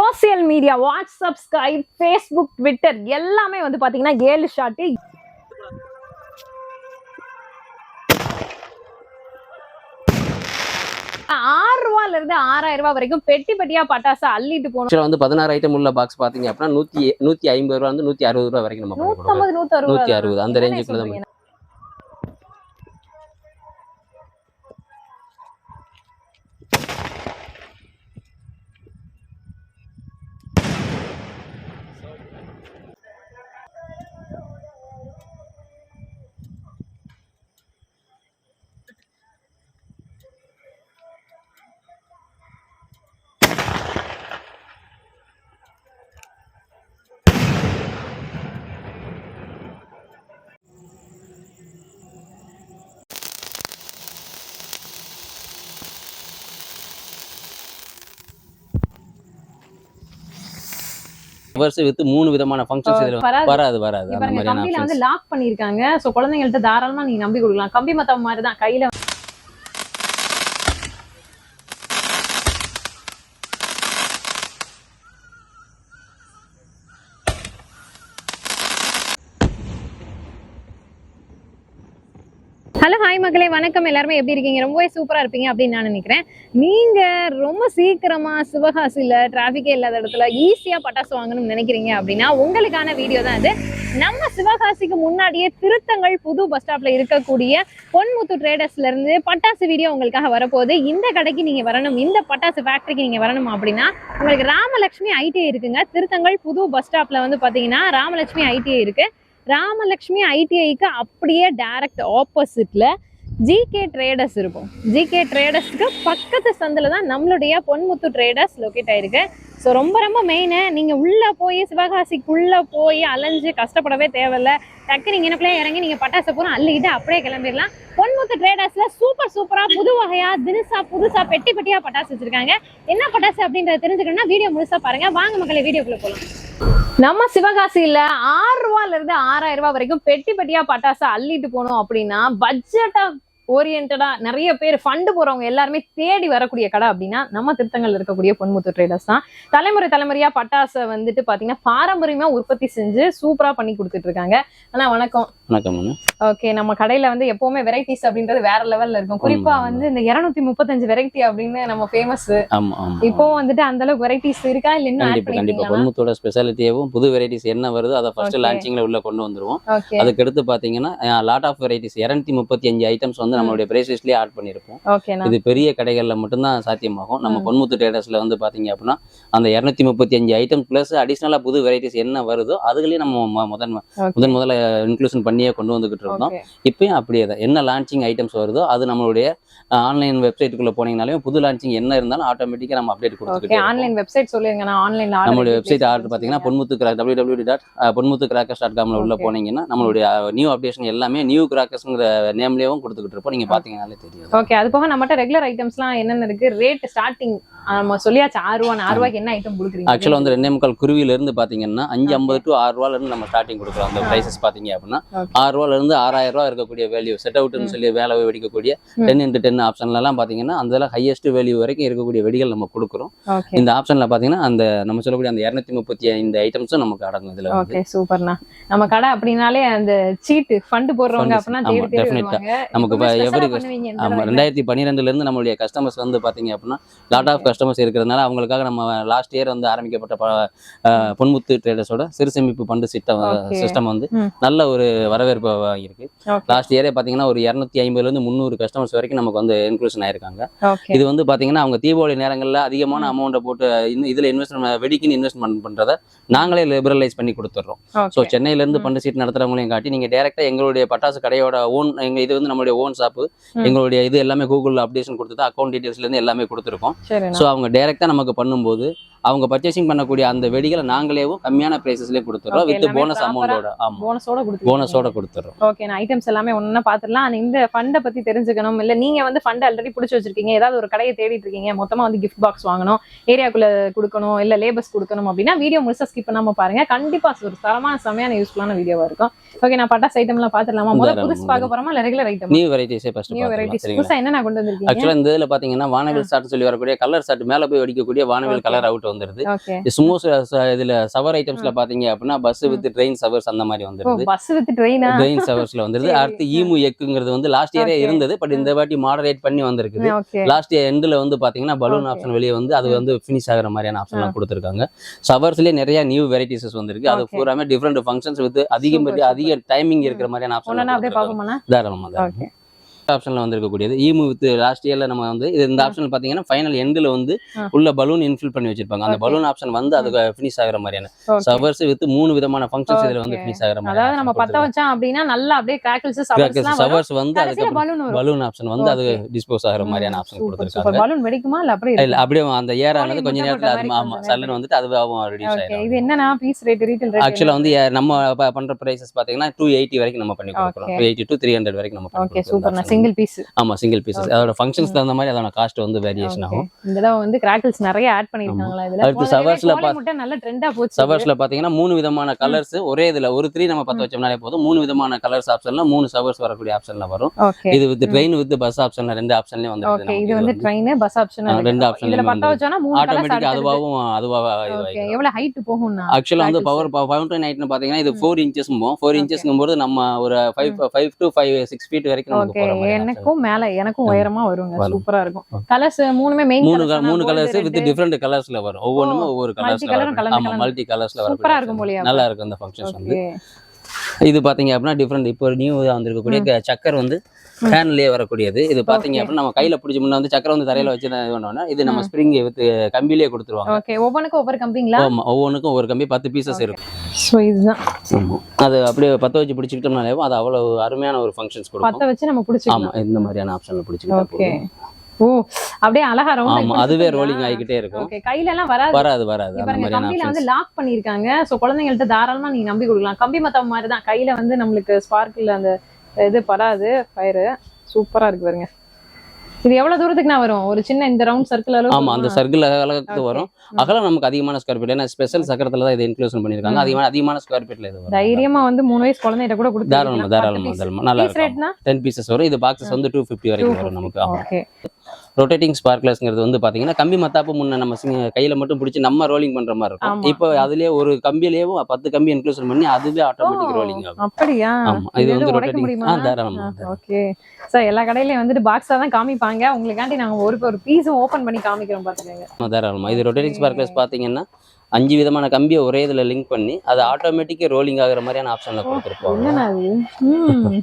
Social media WhatsApp Skype Facebook Twitter எல்லாமே வந்து பாத்தீங்கன்னா ஏழு ஷாட்டு ஆறு ரூபால இருந்து ஆறாயிரம் ரூபாய் வரைக்கும் பெட்டி பெட்டியா பட்டாசு அள்ளிட்டு ஆக்சுவலாக வந்து பதினாறு ஐட்டம் உள்ள பாக்ஸ் பார்த்தீங்க அப்படின்னா நூற்றி நூற்றி ஐம்பது ரூபா வந்து நூற்றி அறுபது ரூபா வரைக்கும் நம்ம கொடுக்குறோம் நூத்தம்பது நூத்தி அறுபது அந்த ரேஞ்சுக்குள்ள வருஷம் வித்து மூணு விதமான ஃபங்க்ஷன்ஸ் இதில் வராது. வராது அந்த மாதிரியான வந்து லாக் பண்ணிருக்காங்க சோ குழந்தைங்கள்ட்ட தாராளமா நீங்க நம்பி கொடுக்கலாம். கம்பி மத்தம் மாதிரி தான் கையில ஹாய் மக்களே வணக்கம். எல்லாருமே எப்படி இருக்கீங்க? ரொம்பவே சூப்பராக இருப்பீங்க அப்படின்னு நான் நினைக்கிறேன். நீங்கள் ரொம்ப சீக்கிரமாக சிவகாசியில் டிராஃபிக்கே இல்லாத இடத்துல ஈஸியாக பட்டாசு வாங்கணும்னு நினைக்கிறீங்க அப்படின்னா உங்களுக்கான வீடியோ தான் அது. நம்ம சிவகாசிக்கு முன்னாடியே திருத்தங்கள் புது பஸ் ஸ்டாப்பில் இருக்கக்கூடிய பொன்முத்து ட்ரேடர்ஸ்லேருந்து பட்டாசு வீடியோ உங்களுக்காக வரப்போகுது. இந்த கடைக்கு நீங்கள் வரணும் இந்த பட்டாசு ஃபேக்டரிக்கு நீங்கள் வரணும் அப்படின்னா உங்களுக்கு ராமலட்சுமி ஐடிஐ இருக்குங்க. திருத்தங்கள் புது பஸ் ஸ்டாப்பில் வந்து பார்த்தீங்கன்னா ராமலட்சுமி ஐடிஐ இருக்குது ராமலக்ஷ்மி ஐடிஐக்கு அப்படியே டைரக்ட் ஆப்போசிட்ல ஜிகே ட்ரேடர்ஸ் இருக்கும். ஜிகே ட்ரேடர்ஸ்க்கு பக்கத்து சந்தில் தான் நம்மளுடைய பொன்முத்து ட்ரேடர்ஸ் லொக்கேட் ஆயிருக்கு. ஸோ ரொம்ப ரொம்ப மெயினு நீங்கள் உள்ளே போய் சிவகாசிக்குள்ளே போய் அலைஞ்சு கஷ்டப்படவே தேவையில்ல. டக்கு நீங்கள் எனக்குள்ளே இறங்கி நீங்கள் பட்டாசு பூரா அள்ளிக்கிட்டு அப்படியே கிளம்பிடலாம். பொன்முத்து ட்ரேடர்ஸில் சூப்பர் சூப்பராக புது வகையாக தினுசா புதுசாக பெட்டி பெட்டியாக பட்டாசு வச்சுருக்காங்க. என்ன பட்டாசு அப்படின்றத தெரிஞ்சுக்கணும்னா வீடியோ முழுசாக பாருங்கள் வாங்க மக்களை வீடியோக்குள்ளே போகலாம் நம்ம சிவகாசியில ஆறு ரூபால இருந்து ஆறாயிரம் ரூபாய் வரைக்கும் பெட்டி பெட்டியா பட்டாசு அள்ளிட்டு போனோம் அப்படின்னா பட்ஜெட்டா ஓரியன்டா நிறைய பேர் ஃபண்டு போறவங்க எல்லாருமே தேடி வரக்கூடிய கடை அப்படின்னா நம்ம திருத்தங்கள்ல இருக்கக்கூடிய பொன்முத்து ட்ரேடர்ஸ் தான். தலைமுறை தலைமுறையா பட்டாசை வந்துட்டு பாத்தீங்கன்னா பாரம்பரியமா உற்பத்தி செஞ்சு சூப்பரா பண்ணி கொடுத்துட்டு இருக்காங்க. ஆனா வணக்கம். வணக்கம். ஓகே நம்ம கடையில வந்து எப்பவுமே வெரைட்டிஸ் அப்படின்றது வேற லெவல்ல இருக்கும். குறிப்பா. வந்து இந்த இருநூத்தி முப்பத்தஞ்சு வெரைட்டி அப்படின்னு நம்ம ஃபேமஸ் இப்போ வந்துட்டு அந்த அளவுக்கு வெரைட்டிஸ் இருக்கா இல்ல இன்னும் கண்டிப்பா கண்டிப்பா. பொன்முத்தோட ஸ்பெஷாலிட்டியாவும் புது வெரைட்டிஸ் என்ன வருதோ அதை ஃபர்ஸ்ட். லான்ச்சிங்ல உள்ள கொண்டு வந்துருவோம். அதுக்கு அடுத்து பாத்தீங்கன்னா லாட் ஆஃப் வெரைட்டிஸ் இரநூத்தி முப்பத்தி அஞ்சு ஐட்டம்ஸ் வந்து நம்மளுடைய பிரைஸ் லிஸ்ட்லயே ஆட் பண்ணிருப்போம் இது பெரிய கடைகள்ல மட்டும்தான் சாத்தியமாகும். நம்ம. பொன்முத்து ட்ரேடர்ஸ்ல வந்து பாத்தீங்க அப்படின்னா அந்த இரநூத்தி முப்பத்தி அஞ்சு ஐட்டம் பிளஸ் அடிஷனலா புது வெரைட்டிஸ் என்ன வருதோ அதுலயும் நம்ம முதன். முதன் முதல்ல இன்க்ளூஷன் பண்ணியே கொண்டு வந்துகிட்டு இருந்தோம். இப்பயும் அப்படியே தான். என்ன லான்ச்சிங் ஐட்டம்ஸ் வருதோ அது நம்மளுடைய ஆன்லைன் வெப்சைட்டுக்குள்ள போனீங்கனாலே புது லான்ச்சிங் என்ன இருந்தாலும் ஆட்டோமேட்டிக்கா நம்ம அப்டேட் ஓகே கொடுத்துக்கிட்டே இருப்போம். ஆன்லைன் வெப்சைட் சொல்லிருங்க நான் ஆன்லைன்ல நம்மளுடைய வெப்சைட் ஆர்டர் பார்த்தீங்கன்னா Ponmuthu crack W W dot Ponmuthu crackers dot காம்ல உள்ள. போனீங்கன்னா நம்மளுடைய நியூ அப்டேஷன் எல்லாமே நியூ கிராக்கர்ஸ்ங்கிற நேம்லேயும் கொடுத்துக்கிட்டு இருப்போம். நீங்க பாத்தீங்கன்னாலே தெரியும். ஓகே அது போக நம்மகிட்ட ரெகுலர் ஐட்டம்ஸ்லாம் என்னென்ன இருக்கு? ரேட் ஸ்டார்டிங் நம்ம சொல்லியாச்சு ஆறு ரூபா ஆறு ரூபாய்க்கு என்ன ஐட்டம் கொடுக்குறீங்க? ஆக்சுவலாக வந்து ரெண்டே முக்கால் குருவில இருந்து பாத்தீங்கன்னா அஞ்சு ஐம்பது டு ஆறு ரூபால இருந்து நம்ம ஸ்டார்டிங் கொடுக்குறோம். அந்த பிரைசஸ் பாத்தீங்க அப்படின்னா. ஆறு ரூபால இருந்து ஆறாயிரம் ரூபா இருக்கக்கூடிய வேல்யூ செட் அவுட்னு சொல்லி வேலை வெடிக்கக்கூடிய. டென் இன்ட்டு டென் ஆப்ஷன்ல எல்லாம் பாத்தீங்கன்னா அந்த இதெல்லாம் ஹையஸ்ட் வேல்யூ வரைக்கும் இருக்கக்கூடிய வெடிகள் நம்ம கொடுக்குறோம். இந்த ஆப்ஷன்ல பாத்தீங்கன்னா அந்த நம்ம சொல்லக்கூடிய அந்த இரநூத்தி முப்பத்தி ஐந்து ஐட்டம்ஸும் நமக்கு அடங்கும் இதுல ஓகே சூப்பர்ண்ணா நம்ம கடை அப்படின்னாலே அந்த சீட்டு ஃபண்ட் போடுறவங்க அப்படின்னா. வருவாங்க. நமக்கு இப்ப தடவை. ரெண்டாயிரத்தி பன்னிரெண்டுல இருந்து நம்மளுடைய கஸ்டமர்ஸ் வந்து பாத்தீங்க அப்படின்னா லாட் ஆஃப் கஸ்டமர்ஸ் இருக்கிறதுனால அவங்களுக்காக நம்ம லாஸ்ட் இயர் வந்து ஆரம்பிக்கப்பட்ட பொன்முத்து ட்ரேடர்ஸோட சிறு சேமிப்பு பண்டு சிஸ்டம். சிஸ்டம் வந்து. நல்ல ஒரு வரவேற்பு வாங்கியிருக்கு லாஸ்ட் இயரே பாத்தீங்கன்னா ஒரு இரநூத்தி ஐம்பதுல இருந்து முந்நூறு கஸ்டமர்ஸ் வரைக்கும் நமக்கு வந்து இன்க்ளூஷன் ஆயிருக்காங்க. இது வந்து பாத்தீங்கன்னா அவங்க தீபாவளி நேரங்கள்ல அதிகமான அமௌண்ட்டை போட்டு இதுல இன்வெஸ்ட்மெண்ட் வெடிக்குன்னு இன்வெஸ்ட்மெண்ட் பண்றத நாங்களே லிபரலைஸ் பண்ணி கொடுத்துட்றோம் ஸோ Okay. சென்னையில இருந்து ம். பண்டு சீட் நடத்துறவங்களையும் காட்டி நீங்க டேரக்டா எங்களுடைய பட்டாசு கடையோட ஓன் எங்க இது வந்து நம்மளுடைய ஓன் ஷாப்பு. எங்களுடைய இது எல்லாமே கூகுள் அப்டேஷன் கொடுத்துட்டு அக்கௌண்ட் டீடைல்ஸ்ல இருந்து எல்லாமே கொடுத்துருக்கோம் ஸோ அவங்க டைரெக்டாக நமக்கு பண்ணும்போது அவங்க பர்ச்சேசிங் பண்ணக்கூடிய அந்த வெடிகளை நாங்களேவும் கம்மியான பிரைசஸ்லயே கொடுத்துறோம் வித் போனஸ் அமௌண்டோட ஆமா. போனஸோட கொடுத்து போனஸோட கொடுத்துறோம் ஓகே நான் ஐட்டம்ஸ் எல்லாமே ஒண்ணா பாத்துடலாம். ஆனா இந்த ஃபண்டை பத்தி தெரிஞ்சுக்கணும். இல்ல நீங்க வந்து ஃபண்ட் ஆல்ரெடி பிடிச்சி வச்சிருக்கீங்க. ஏதாவது ஒரு கடையை தேடிட்டு இருக்கீங்க. மொத்தமா வந்து கிஃப்ட் பாக்ஸ் வாங்கணும். ஏரியாக்குள்ள கொடுக்கணும். இல்ல லேபர்ஸ் கொடுக்கணும் அப்படின்னா வீடியோ முழுசா ஸ்கிப் பண்ணாம பாருங்க. கண்டிப்பா ஒரு தரமான செமையான யூஸ்ஃபுல்லான வீடியோவா இருக்கும். ஓகே நான் பட்டாஸ் ஐட்டம் எல்லாம் பாத்துடலாமா? முதல்ல. புதுசு பார்க்க போறோமா? இல்ல ரெகுலர் ஐட்டம் நியூ வெரைட்டிஸே ஃபர்ஸ்ட் நியூ வெரைட்டிஸ் சரிங்களா? புதுசா என்ன கொண்டு வந்திருக்கீங்க? ஆக்சுவலா இந்த இதுல பாத்தீங்கன்னா வானவில் சாட் சொல்லி வரக்கூடிய கலர் சாட் மேல போய் வெடிக்கக்கூடிய வானவில் கலர் அவுட் வந்துருது. ஓகே. சுமோ இதுல சவர் ஐட்டம்ஸ்ல பாத்தீங்க அப்படின்னா பஸ் வித் ட்ரெயின் சவர்ஸ் அந்த மாதிரி வந்துருது. பஸ் வித் ட்ரெயினா ட்ரெயின் சவர்ஸ்ல வந்துருது. அடுத்து ஈமு எக்குங்கிறது வந்து லாஸ்ட் இயரே. இருந்தது. பட் இந்த வாட்டி மாடரேட் பண்ணி வந்திருக்குது. லாஸ்ட் எண்ட்ல வந்து பாத்தீங்கன்னா பலூன். ஆப்ஷன் வெளியே வந்து அது. வந்து ஃபினிஷ் ஆகுற மாதிரியான ஆப்ஷன்லாம் கொடுத்துருக்காங்க. சவர்ஸ்லயே நிறைய நியூ வெரைட்டிஸ் வந்திருக்கு. அது. பூராமே டிஃப்ரெண்ட் ஃபங்க்ஷன்ஸ் வித் Super, அதிக டைமிங் இருக்கிற மாதிரியான ஆப்ஷன் பாப்போமாண்ணா தாராளமா ஓகே ஆப்ஷன்ல வந்திருக்கக்கூடியது. ஈமு வித் லாஸ்ட் இயர்ல நம்ம வந்து இது இந்த. ஆப்ஷன் பாத்தீங்கன்னா ஃபைனல் எண்ட்ல வந்து. உள்ள பலூன் இன்ஃபில் பண்ணி வச்சிருப்பாங்க. அந்த. பலூன் ஆப்ஷன் வந்து அது ஃபினிஷ் ஆகுற மாதிரியான ஓகே சவர்ஸ் வித் மூணு விதமான ஃபங்க்ஷன்ஸ் இதுல வந்து. ஃபினிஷ் ஆகுற மாதிரி அதாவது நம்ம பத்த வச்சோம் அப்படின்னா நல்லா அப்படியே கிராக்கிள்ஸ் வரும். சவர்ஸ் வந்து அதுக்கு பலூன் ஆப்ஷன் வந்து அது. டிஸ்போஸ் ஆகுற மாதிரியான ஆப்ஷன் சூப்பர் சூப்பர் கொடுத்துருக்காங்க பலூன் வெடிக்குமா இல்ல அப்படியே இல்ல அப்படியே அந்த ஏர் ஆனது கோழி கொஞ்ச நேரத்துல அது ஆமா கொஞ்சம் சல்லுன்னு வந்துட்டு அதுவாகவும் ரெடியூஸ் ஓகே ஆயிடும் இது என்னன்னா பீஸ் ரேட் ரீட்டைல் ரேட் ஆக்சுவலா வந்து நம்ம பண்ற பிரைசஸ் பாத்தீங்கன்னா டூ எயிட்டி வரைக்கும் நம்ம பண்ணி கொடுக்குறோம் Okay. Two eighty to three hundred வரைக்கும் நம்ம பண்ணி ஓகே கொடுக்குறோம் சூப்பர் நான் option. சிங்கிள் பீஸ் ஆமா சிங்கிள் பீசஸ் Okay. அதோட ஃபங்க்ஷன்ஸ் தகுந்த மாதிரி அதோட காஸ்ட் வந்து வேரியேஷன் ஆகும். தடவை வந்து கிராக்கிள்ஸ் நிறைய ஆட் பண்ணிருக்காங்களா இதுல? அடுத்து சவர்ஸ்ல நல்ல ட்ரெண்டா போச்சு. சவர்ஸ்ல பாத்தீங்கன்னா மூணு விதமான கலர்ஸ் ஒரே இதுல ஒரு த்ரீ நம்ம பத்து. வச்சோம்னாலே போதும். மூணு விதமான கலர்ஸ் ஆப்ஷன்ல மூணு சவர்ஸ் வரக்கூடிய ஆப்ஷன்ல வரும். இது வித் ட்ரெயின் வித் பஸ் ஆப்ஷன்ல ரெண்டு ஆப்ஷன்லயும் வந்து ஓகே இது வந்து ட்ரெயின் பஸ் ஆப்ஷன் ரெண்டு option இதுல பத்த வச்சோம்னா மூணு கலர்ஸ் ஆட்டோமேட்டிக் அதுவாகவும் அதுவாக ஓகே எவ்வளவு ஹைட் போகும்னா ஆக்சுவலா வந்து. பவர் ஃபவுண்டன் ஹைட்னு பாத்தீங்கன்னா இது ம். Four inches four Okay. இன்ச்சஸ்ங்கும் போது நம்ம ஒரு five five to five six feet வரைக்கும் நமக்கு போற மாதிரி. எனக்கும் மேல எனக்கும். உயரமா வருங்க. சூப்பரா இருக்கும். கலர்ஸ் மூணுமே மெயின் மூணு மூணு கலர்ஸ் வித் டிஃப்ரெண்ட் கலர்ஸ்ல வரும். ஒவ்வொன்றுமே ஒவ்வொரு கலர்ஸ்ல வரும். ஆமா. மல்டி கலர்ஸ்ல வரும் சூப்பரா இருக்கும் போலயே நல்லா இருக்கும் அந்த ஃபங்க்ஷன்ஸ் வந்து. இது பாத்தீங்க அப்படின்னா டிஃப்ரெண்ட் இப்போ நியூ வந்திருக்கக்கூடிய சக்கர் வந்து ஃபேன்லயே வரக்கூடியது. இது பாத்தீங்க. அப்படின்னா நம்ம கையில பிடிச்ச முன்ன வந்து சக்கரை வந்து தரையில வச்சு இது பண்ணோம்னா இது நம்ம ஸ்ப்ரிங் வித் கம்பிலேயே கொடுத்துருவாங்க. ஓகே ஒவ்வொன்றுக்கும் ஒவ்வொரு கம்பிங்களா? ஆமா. ஒவ்வொன்றுக்கும் ஒரு கம்பி பத்து பீசஸ் இருக்கும். ஸோ இதுதான். ஆமா. அது அப்படியே பத்த வச்சு பிடிச்சிக்கிட்டோம்னாலே அது அவ்வளவு அருமையான ஒரு ஃபங்க்ஷன்ஸ் கொடுக்கும். பத்த வச்சு நம்ம ஆமா. பிடிச்சிக்கலாம் இந்த மாதிரியான ஆப்ஷன்ல பிடிச்சிக்கிட்டா ஓகே. ஓ அப்படியே அழகா ஆமா. அதுவே ரோலிங் ஆகிக்கிட்டே இருக்கும். ஓகே கையில எல்லாம் வராது வராது. வராது கம்பியில வந்து லாக் பண்ணிருக்காங்க சோ குழந்தைங்கள்ட்ட தாராளமா நீங்க நம்பி கொடுக்கலாம். கம்பி மத்தம் மாதிரி தான். கையில வந்து நம்மளுக்கு ஸ்பார்க்கில் அந்த இது படாது ஃபயரு சூப்பரா இருக்கு பாருங்க. இது எவ்வளவு தூரத்துக்கு நான் வரும்? ஒரு சின்ன இந்த ரவுண்ட் சர்க்கிள் அளவுக்கு ஆமா அந்த? Circle Okay. வரும். அகலம் நமக்கு அதிகமான ஸ்கொயர் ஃபீட் ஏன்னா ஸ்பெஷல் சக்கரத்துல தான் இதை இன்க்ளூஷன் பண்ணிருக்காங்க. அதிகமான அதிகமான ஸ்கொயர் ஃபீட்ல இது தைரியமா வந்து மூணு வயசு குழந்தைகிட்ட கூட கொடுத்து தாராளமா தாராளமா தாராளமா. நல்லா இருக்கும். பீசஸ் வரும். இது பாக்ஸஸ் வந்து டூ ஃபிஃப்டி வரைக்கும் வரும் நமக்கு. ஓகே ரொட்டேட்டிங் ஸ்பார்க்லர்ஸ்ங்கிறது வந்து பாத்தீங்கன்னா கம்பி மத்தாப்பு முன்ன நம்ம கையில மட்டும் பிடிச்சி நம்ம ரோலிங் பண்ற மாதிரி இருக்கும். இப்போ அதுலயே ஒரு கம்பியிலேயும் பத்து கம்பி இன்க்ளூஷன் பண்ணி அதுவே ஆட்டோமேட்டிக் ரோலிங் ஆகும். அப்படியா? ஆமா இது வந்து ரொட்டேட்டிங் முடியுமா? ஆ தாராளமா. ஓகே சார் எல்லா கடையிலயும் வந்துட்டு பாக்ஸா தான் காமிப்பாங்க. உங்களுக்காண்டி நாங்க ஒரு ஒரு பீஸும் ஓபன் பண்ணி காமிக்கிறோம் பாத்துக்கோங்க. ஆமா, தாராளமா. இது ரொட்டேட்டிங் ஸ்பார்க்லர்ஸ் பாத்தீங்கன்னா அஞ்சு விதமான கம்பியை ஒரே இதுல லிங்க் பண்ணி அது ஆட்டோமேட்டிக்கா ரோலிங் ஆகுற மாதிரியான ஆப்ஷன்ல கொடுத்துருப்பாங்க என்னண்ணா அது ம்.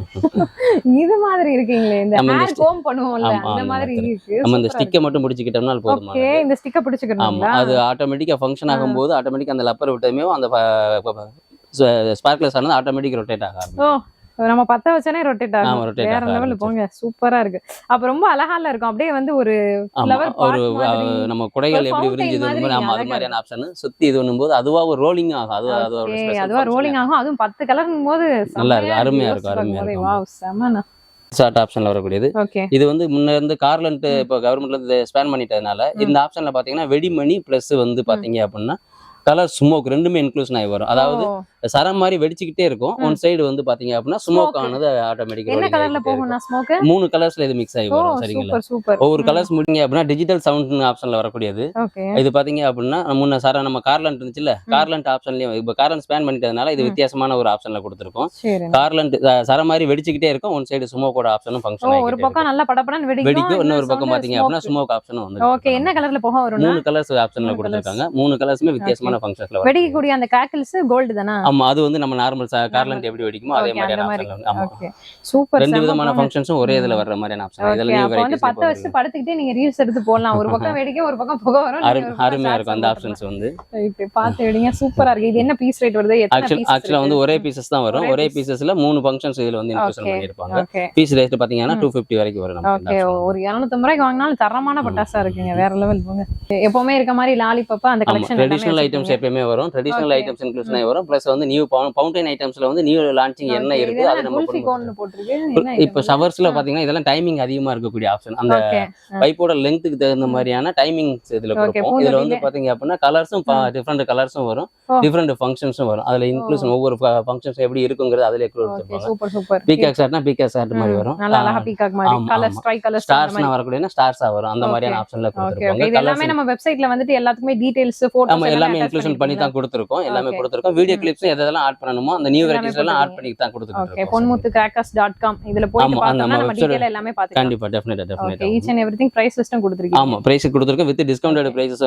இது மாதிரி இருக்கீங்களே இந்த கோம் பண்ணுவோம்ல ஆமா, அந்த மாதிரி. இருக்கு நம்ம இந்த ஸ்டிக்கை மட்டும் பிடிச்சிக்கிட்டோம்னா ஓகே போதுமானது இந்த ஸ்டிக்க ஆமா பிடிச்சுக்கணுங்களா அது ஆட்டோமேட்டிக்கா ஃபங்க்ஷன். ஆகும்போது ஆட்டோமேட்டிக்கா அந்த லப்பர் விட்டதுமே அந்த ஸ்பார்க்லர்ஸ் ஆனது ஆட்டோமேட்டிக் ரொட்டேட் ஆக ஆரம்பிக்கும். நம்ம பத்த வச்சனே ரொட்டேட் ஆகும். வேற ஆரம்பிச்சிடும். போங்க. சூப்பரா இருக்கு. அப்ப ரொம்ப அழகால இருக்கும். அப்படியே வந்து ஒரு ஒரு நம்ம குடைகள் எப்படி விரிஞ்சது ஆமா அது மாதிரியான ஆப்ஷன் சுத்தி இது பண்ணும்போது அதுவா ஒரு ரோலிங் ஆகும். அது special அதுவா. ரோலிங் ஆகும். அதுவும் பத்து கலர்னும் போது நல்லா இருக்கு, அருமையா இருக்கு, அருமையா இருக்கு. வாவ் செமனா ஷார்ட் ஆப்ஷன்ல வரக்கூடியது. இது வந்து முன்ன இருந்து கார்லண்ட் இப்போ கவர்மெண்ட்ல இருந்து ஸ்பேன் பண்ணிட்டதுனால இந்த ஆப்ஷன்ல பாத்தீங்கன்னா வெடிமணி பிளஸ் வந்து பாத்தீங்க அப்படின்னா கலர் ஸ்மோக் ரெண்டுமே இன்க்ளூஷன் ஆகி வரும். அதாவது சரம் மாதிரி வெடிச்சுக்கிட்டே இருக்கும். ஒன் சைடு வந்து பாத்தீங்க அப்படின்னா ஸ்மோக். ஆனது ஆட்டோமேட்டிக் என்ன கலர்ல போகும்னா ஸ்மோக் மூணு கலர்ஸ்ல இது மிக்ஸ் ஆகி வரும் சரிங்களா? ஒவ்வொரு கலர்ஸ் முடிங்க அப்படின்னா டிஜிட்டல் சவுண்ட் ஆப்ஷன்ல வரக்கூடியது. இது பாத்தீங்க அப்படின்னா முன்ன சார நம்ம கார்லண்ட் இருந்துச்சுல்ல கார்லண்ட் ஆப்ஷன்லயும் இப்போ கார்லண்ட் ஸ்பேன் பண்ணிட்டதுனால இது. வித்தியாசமான ஒரு ஆப்ஷன்ல கொடுத்துருக்கோம். கார்லண்ட் சர மாதிரி வெடிச்சுக்கிட்டே இருக்கும் ஒன் சைடு ஸ்மோக்கோட ஆப்ஷனும் ஃபங்க்ஷன் ஒரு பக்கம் நல்லா படபடன்னு வெடிக்கும் இன்னொரு பக்கம் பாத்தீங்க அப்படின்னா ஸ்மோக் ஆப்ஷனும் வந்து ஓகே என்ன கலர்ல போக மூணு கலர்ஸ் ஆப்ஷன்ல கொடுத்துருக்காங்க. மூணு கலர்ஸுமே வித்தியாசமான ஃபங்க்ஷன்ஸ்ல வரும் வெடிக்கக்கூடிய அந்த கிராக்கிள்ஸ் கோல்டு தானா? ஆமா அது வந்து நம்ம நார்மல் கார்லண்ட் எப்படி வெடிக்குமோ அதே மாதிரியான மாதிரி. ஆமா. சூப்பர் ரெண்டு விதமான ஃபங்க்ஷன்ஸும் ஒரே இதுல வர்ற மாதிரியான ஆப்ஷன் இதுல அப்ப வந்து பத்த வச்சு படுத்துக்கிட்டே நீங்க ரீல்ஸ் எடுத்து போடலாம். ஒரு பக்கம் வெடிக்க ஒரு பக்கம் புகை வரும். நீங்க அருமையா இருக்கும் அந்த. ஆப்ஷன்ஸ் வந்து. பார்த்து வெடிங்க. சூப்பரா இருக்கு. இது என்ன பீஸ் ரேட் வருது? எத்தனை ஆக்சுவல் வந்து ஒரே பீசஸ் தான் வரும். ஒரே. பீசஸ்ல மூணு ஃபங்க்ஷன்ஸ் இதுல வந்து இன்க்ளூஷன். பண்ணிருப்பாங்க பீஸ் ரேட் பாத்தீங்கன்னா ம். டூ ஃபிஃப்டி வரைக்கும் வரும் ஓகே. ஒரு இருநூத்தம்பது ரூபாய்க்கு வாங்கினாலும் தரமான பட்டாசா இருக்குங்க. வேற லெவல் போங்க. எப்பவுமே இருக்க மாதிரி லாலிபப்பா அந்த கலெக்ஷன் ட்ரெடிஷனல் ஐட்டம்ஸ் சொல்றீங்க எப்பயுமே வரும். ட்ரெடிஷனல். ஐட்டம்ஸ் இன்க்ளூஷன் வரும். ப்ளஸ் வந்து நியூ பவுண்டைன் ஐட்டம்ஸ்ல வந்து நியூ லான்ச்சிங் என்ன இருக்கு அது நம்ம இப்போ? ஷவர்ஸ்ல. பாத்தீங்கன்னா இதெல்லாம் டைமிங் அதிகமா இருக்கக்கூடிய ஆப்ஷன் அந்த. பைப்போட லென்த்துக்கு தகுந்த மாதிரியான டைமிங்ஸ் இதுல கொடுப்போம். இதுல வந்து. பாத்தீங்க அப்படின்னா கலர்ஸும் டிஃப்ரெண்ட் கலர்ஸும் வரும். டிஃப்ரெண்ட் ஃபங்க்ஷன்ஸும் வரும். அதுல இன்க்ளூஷன் ஒவ்வொரு ஃபங்க்ஷன்ஸ் எப்படி இருக்குங்கிறது அதுல கொடுத்துருப்பாங்க. பிகாக் ஷார்ட்னா பிகாக் ஷார்ட் மாதிரி வரும். ஸ்டார்ஸ்னா வரக்கூடிய ஸ்டார்ஸா வரும். அந்த. மாதிரியான ஆப்ஷன்ல கொடுத்துருப்பாங்க. எல்லாமே நம்ம வெப்சைட்ல வந்துட்டு எல்லாத்துக்குமே டீடைல்ஸ் எல்லாமே இன்க்ளூஷன் பண்ணி தான் கொடுத்துருக்கோம். எல்லாமே. கொடுத்துருக்கோம். வீடியோ கிளிப்ஸ் எதெல்லாம் ஆட் பண்ணணுமோ அந்த நியூ வெரைட்டிஸ் எல்லாம் ஆட். பண்ணி தான் இருக்கோம் பொன்முத்து கிராக்கர்ஸ் டாட் காம் இதுல ஆமா, பார்த்தோம்னா நம்ம டீடைல் எல்லாமே பார்த்துக்கலாம். கண்டிப்பா definitely definitely each and everything price லிஸ்டும் கொடுத்துருக்கீங்க. ஆமா பிரைஸ் கொடுத்துருக்கோம். With discounted price